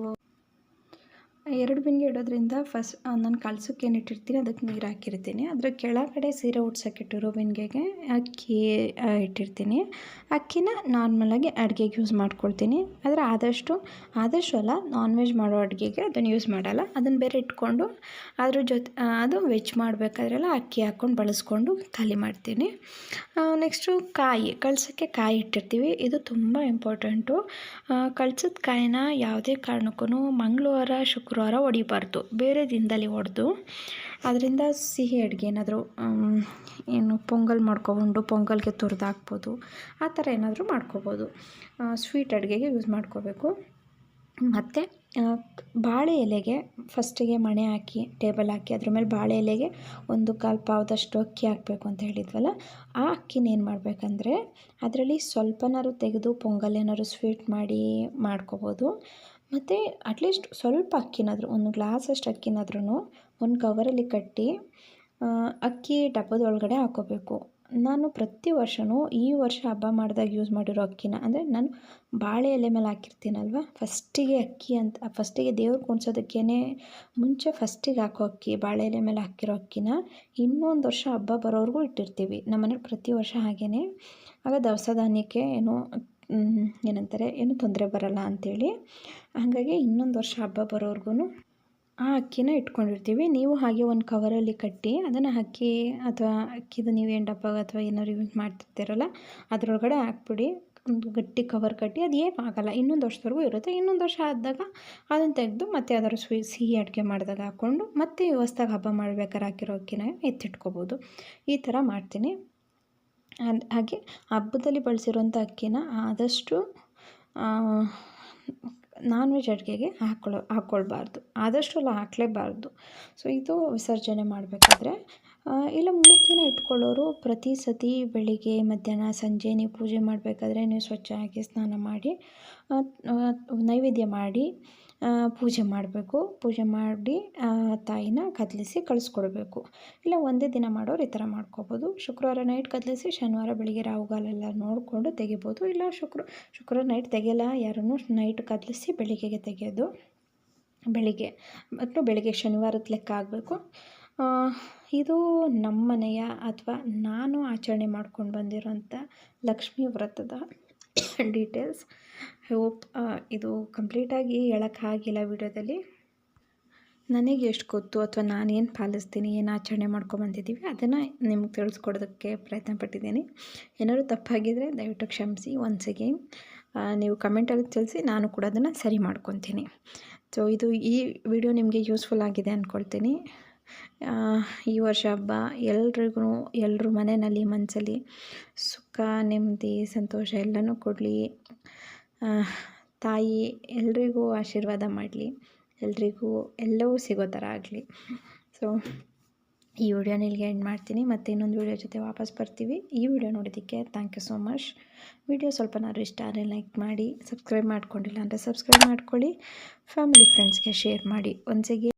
ಎರಡು ಬಿಂದಿಗೆ ಇಡೋದ್ರಿಂದ ಫಸ್ಟ್ ನಾನು ಕಲ್ಸಕ್ಕೆ ಏನು ಇಟ್ಟಿರ್ತೀನಿ, ಅದಕ್ಕೆ ನೀರು ಹಾಕಿರ್ತೀನಿ. ಅದರ ಕೆಳಗಡೆ ಸೀರೆ ಉಡ್ಸೋಕೆ ಇಟ್ಟಿರೋ ಬಿಂದಿಗೆಗೆ ಅಕ್ಕಿ ಇಟ್ಟಿರ್ತೀನಿ. ಅಕ್ಕಿನ ನಾರ್ಮಲಾಗಿ ಅಡುಗೆಗೆ ಯೂಸ್ ಮಾಡ್ಕೊಳ್ತೀನಿ. ಆದರೆ ಆದಷ್ಟು ಆದಷ್ಟು ಅಲ್ಲ ನಾನ್ ವೆಜ್ ಮಾಡೋ ಅಡುಗೆಗೆ ಅದನ್ನು ಯೂಸ್ ಮಾಡಲ್ಲ. ಅದನ್ನು ಬೇರೆ ಇಟ್ಕೊಂಡು, ಅದ್ರ ಜೊತೆ ಅದು ವೆಜ್ ಮಾಡಬೇಕಾದ್ರೆಲ್ಲ ಅಕ್ಕಿ ಹಾಕ್ಕೊಂಡು ಬಳಸ್ಕೊಂಡು ಖಾಲಿ ಮಾಡ್ತೀನಿ. ನೆಕ್ಸ್ಟು ಕಾಯಿ ಕಳ್ಸೋಕ್ಕೆ ಕಾಯಿ ಇಟ್ಟಿರ್ತೀವಿ. ಇದು ತುಂಬ ಇಂಪಾರ್ಟೆಂಟು ಕಳ್ಸದ ಕಾಯಿನ ಯಾವುದೇ ಕಾರಣಕ್ಕೂ ಮಂಗಳವಾರ, ಶುಕ್ರವಾರ ಹೊಡಿಬಾರ್ದು. ಬೇರೆ ದಿನದಲ್ಲಿ ಹೊಡೆದು, ಅದರಿಂದ ಸಿಹಿ ಅಡುಗೆ ಏನಾದರೂ ಏನು ಪೊಂಗಲ್ ಮಾಡ್ಕೊಂಡು ಪೊಂಗಲ್ಗೆ ತುರಿದು ಹಾಕ್ಬೋದು. ಆ ಥರ ಏನಾದರೂ ಮಾಡ್ಕೋಬೋದು. ಸ್ವೀಟ್ ಅಡುಗೆಗೆ ಯೂಸ್ ಮಾಡ್ಕೋಬೇಕು. ಮತ್ತು ಬಾಳೆ ಎಲೆಗೆ ಫಸ್ಟಿಗೆ ಮಣೆ ಹಾಕಿ ಟೇಬಲ್ ಹಾಕಿ, ಅದ್ರ ಮೇಲೆ ಬಾಳೆ ಎಲೆಗೆ ಒಂದು ಕಾಲು ಪಾವದಷ್ಟು ಅಕ್ಕಿ ಹಾಕಬೇಕು ಅಂತ ಹೇಳಿದ್ವಲ್ಲ, ಆ ಅಕ್ಕಿನ ಏನು ಮಾಡಬೇಕಂದ್ರೆ, ಅದರಲ್ಲಿ ಸ್ವಲ್ಪನಾದ್ರು ತೆಗೆದು ಪೊಂಗಲ್ ಏನಾದ್ರು ಸ್ವೀಟ್ ಮಾಡಿ ಮಾಡ್ಕೋಬೋದು. ಮತ್ತು ಅಟ್ಲೀಸ್ಟ್ ಸ್ವಲ್ಪ ಅಕ್ಕಿನಾದರೂ, ಒಂದು ಗ್ಲಾಸಷ್ಟು ಅಕ್ಕಿನಾದ್ರೂ ಒಂದು ಕವರಲ್ಲಿ ಕಟ್ಟಿ ಅಕ್ಕಿ ಡಬ್ಬದೊಳಗಡೆ ಹಾಕೋಬೇಕು. ಹಾಕ್ಕೋಬೇಕು ನಾನು ಪ್ರತಿ ವರ್ಷವೂ ಈ ವರ್ಷ ಹಬ್ಬ ಮಾಡಿದಾಗ ಯೂಸ್ ಮಾಡಿರೋ ಅಕ್ಕಿನ, ಅಂದರೆ ನಾನು ಬಾಳೆ ಎಲೆ ಮೇಲೆ ಹಾಕಿರ್ತೀನಲ್ವ? ಫಸ್ಟಿಗೆ ಅಕ್ಕಿ ಅಂತ ಫಸ್ಟಿಗೆ ದೇವ್ರು ಕುಣ್ಸೋದಕ್ಕೇ ಮುಂಚೆ ಫಸ್ಟಿಗೆ ಹಾಕೋ ಅಕ್ಕಿ, ಬಾಳೆ ಎಲೆ ಮೇಲೆ ಹಾಕಿರೋ ಅಕ್ಕಿನ ಇನ್ನೊಂದು ವರ್ಷ ಹಬ್ಬ ಬರೋವರೆಗೂ ಇಟ್ಟಿರ್ತೀವಿ. ನಮ್ಮನೇಲಿ ಪ್ರತಿ ವರ್ಷ ಹಾಗೇ ಆಗ ದವಸ ಧಾನ್ಯಕ್ಕೆ ಏನು ಏನಂತಾರೆ, ಏನು ತೊಂದರೆ ಬರಲ್ಲ ಅಂಥೇಳಿ ಹಾಗಾಗಿ ಇನ್ನೊಂದು ವರ್ಷ ಹಬ್ಬ ಬರೋವರೆಗೂ ಆ ಅಕ್ಕಿನ ಇಟ್ಕೊಂಡಿರ್ತೀವಿ. ನೀವು ಹಾಗೆ ಒಂದು ಕವರಲ್ಲಿ ಕಟ್ಟಿ ಅದನ್ನು ಅಕ್ಕಿ ಅಥವಾ ಅಕ್ಕಿದು ನೀವು ಏನು ಡಬ್ಬ ಅಥವಾ ಏನಾದ್ರು ಯೂಸ್ ಮಾಡ್ತಿರ್ತೀರಲ್ಲ, ಅದರೊಳಗಡೆ ಹಾಕ್ಬಿಡಿ. ಒಂದು ಗಟ್ಟಿ ಕವರ್ ಕಟ್ಟಿ, ಅದು ಏನು ಆಗಲ್ಲ. ಇನ್ನೊಂದು ವರ್ಷದವರೆಗೂ ಇರುತ್ತೆ. ಇನ್ನೊಂದು ವರ್ಷ ಆದಾಗ ಅದನ್ನು ತೆಗೆದು ಮತ್ತೆ ಯಾವ್ದಾದ್ರು ಸ್ವೀ ಸಿಹಿ ಅಡುಗೆ ಮಾಡಿದಾಗ ಹಾಕ್ಕೊಂಡು ಮತ್ತೆ ಹೊಸ್ದಾಗಿ ಹಬ್ಬ ಮಾಡ್ಬೇಕಾದ್ರೆ ಹಾಕಿರೋ ಅಕ್ಕಿನ ಎತ್ತಿಟ್ಕೋಬೋದು. ಈ ಥರ ಮಾಡ್ತೀನಿ. ಹಾಗೆ ಹಬ್ಬದಲ್ಲಿ ಬಳಸಿರುವಂಥ ಅಕ್ಕಿನ ಆದಷ್ಟು ನಾನ್ ವೆಜ್ ಅಡುಗೆಗೆ ಹಾಕೊಳ್ಳೋ ಹಾಕ್ಕೊಳ್ಬಾರ್ದು. ಆದಷ್ಟು ಎಲ್ಲ ಹಾಕಲೇಬಾರ್ದು. ಸೊ ಇದು ವಿಸರ್ಜನೆ ಮಾಡಬೇಕಾದ್ರೆ ಇಲ್ಲ ಮೂರು ದಿನ ಇಟ್ಕೊಳ್ಳೋರು ಪ್ರತಿ ಸತಿ ಬೆಳಿಗ್ಗೆ, ಮಧ್ಯಾಹ್ನ, ಸಂಜೆ ನೀವು ಪೂಜೆ ಮಾಡಬೇಕಾದ್ರೆ ನೀವು ಸ್ವಚ್ಛವಾಗಿ ಸ್ನಾನ ಮಾಡಿ ನೈವೇದ್ಯ ಮಾಡಿ ಪೂಜೆ ಮಾಡಬೇಕು. ಪೂಜೆ ಮಾಡಿ ತಾಯಿನ ಕದಲಿಸಿ ಕಳಿಸ್ಕೊಡ್ಬೇಕು. ಇಲ್ಲ, ಒಂದೇ ದಿನ ಮಾಡೋರು ಈ ಥರ ಮಾಡ್ಕೋಬೋದು. ಶುಕ್ರವಾರ ನೈಟ್ ಕದಲಿಸಿ, ಶನಿವಾರ ಬೆಳಿಗ್ಗೆ ರಾಹುಗಾಲೆಲ್ಲ ನೋಡಿಕೊಂಡು ತೆಗಿಬೋದು. ಇಲ್ಲ, ಶುಕ್ರ ಶುಕ್ರವಾರ ನೈಟ್ ತೆಗೆಯಲ್ಲ, ಯಾರನ್ನು ನೈಟ್ ಕದಲಿಸಿ ಬೆಳಿಗ್ಗೆಗೆ ತೆಗೆಯೋದು. ಬೆಳಿಗ್ಗೆ, ಮತ್ತು ಬೆಳಿಗ್ಗೆ ಶನಿವಾರದ ಲೆಕ್ಕ ಆಗಬೇಕು. ಇದು ನಮ್ಮ ಮನೆಯ ಅಥವಾ ನಾನು ಆಚರಣೆ ಮಾಡ್ಕೊಂಡು ಬಂದಿರೋಂಥ ಲಕ್ಷ್ಮೀ ವ್ರತದ ಡೀಟೇಲ್ಸ್ ಹೋಪ್ ಇದು ಕಂಪ್ಲೀಟಾಗಿ ಹೇಳೋಕ್ಕಾಗಿಲ್ಲ ವಿಡಿಯೋದಲ್ಲಿ. ನನಗೆ ಎಷ್ಟು ಗೊತ್ತು ಅಥವಾ ನಾನೇನು ಪಾಲಿಸ್ತೀನಿ, ಏನು ಆಚರಣೆ ಮಾಡ್ಕೊಂಬಂದಿದ್ದೀವಿ, ಅದನ್ನು ನಿಮ್ಗೆ ತಿಳಿಸ್ಕೊಡೋದಕ್ಕೆ ಪ್ರಯತ್ನ ಪಟ್ಟಿದ್ದೀನಿ. ಏನಾದರೂ ತಪ್ಪಾಗಿದ್ದರೆ ದಯವಿಟ್ಟು ಕ್ಷಮಿಸಿ. ಒನ್ಸ್ ಅಗೇನ್ ನೀವು ಕಮೆಂಟಲ್ಲಿ ತಿಳಿಸಿ, ನಾನು ಕೂಡ ಅದನ್ನು ಸರಿ ಮಾಡ್ಕೊತೀನಿ. ಸೊ ಇದು ಈ ವಿಡಿಯೋ ನಿಮಗೆ ಯೂಸ್ಫುಲ್ ಆಗಿದೆ ಅಂದ್ಕೊಳ್ತೀನಿ ಈ ವರ್ಷ ಹಬ್ಬ, ಎಲ್ರಿಗೂ ಎಲ್ಲರೂ ಮನೆಯಲ್ಲಿ ಮನಸ್ಸಲ್ಲಿ ಸುಖ, ನೆಮ್ಮದಿ, ಸಂತೋಷ ಎಲ್ಲನೂ ಕೊಡಲಿ. ತಾಯಿ ಎಲ್ರಿಗೂ ಆಶೀರ್ವಾದ ಮಾಡಲಿ. ಎಲ್ರಿಗೂ ಎಲ್ಲವೂ ಸಿಗೋ ಥರ ಆಗಲಿ. ಸೊ ಈ ವಿಡಿಯೋನ ಇಲ್ಲಿಗೆ ಎಂಡ್ ಮಾಡ್ತೀನಿ. ಮತ್ತು ಇನ್ನೊಂದು ವಿಡಿಯೋ ಜೊತೆ ವಾಪಸ್ ಬರ್ತೀವಿ. ಈ ವಿಡಿಯೋ ನೋಡೋದಕ್ಕೆ thank you so much video ಸ್ವಲ್ಪನಾದ್ರು ಇಷ್ಟ ಆದರೆ ಲೈಕ್ ಮಾಡಿ ಸಬ್ಸ್ಕ್ರೈಬ್ ಮಾಡ್ಕೊಂಡಿಲ್ಲ ಅಂದರೆ ಸಬ್ಸ್ಕ್ರೈಬ್ ಮಾಡ್ಕೊಳ್ಳಿ. ಫ್ಯಾಮಿಲಿ ಫ್ರೆಂಡ್ಸ್ಗೆ ಶೇರ್ ಮಾಡಿ. ಒನ್ಸಿಗೆ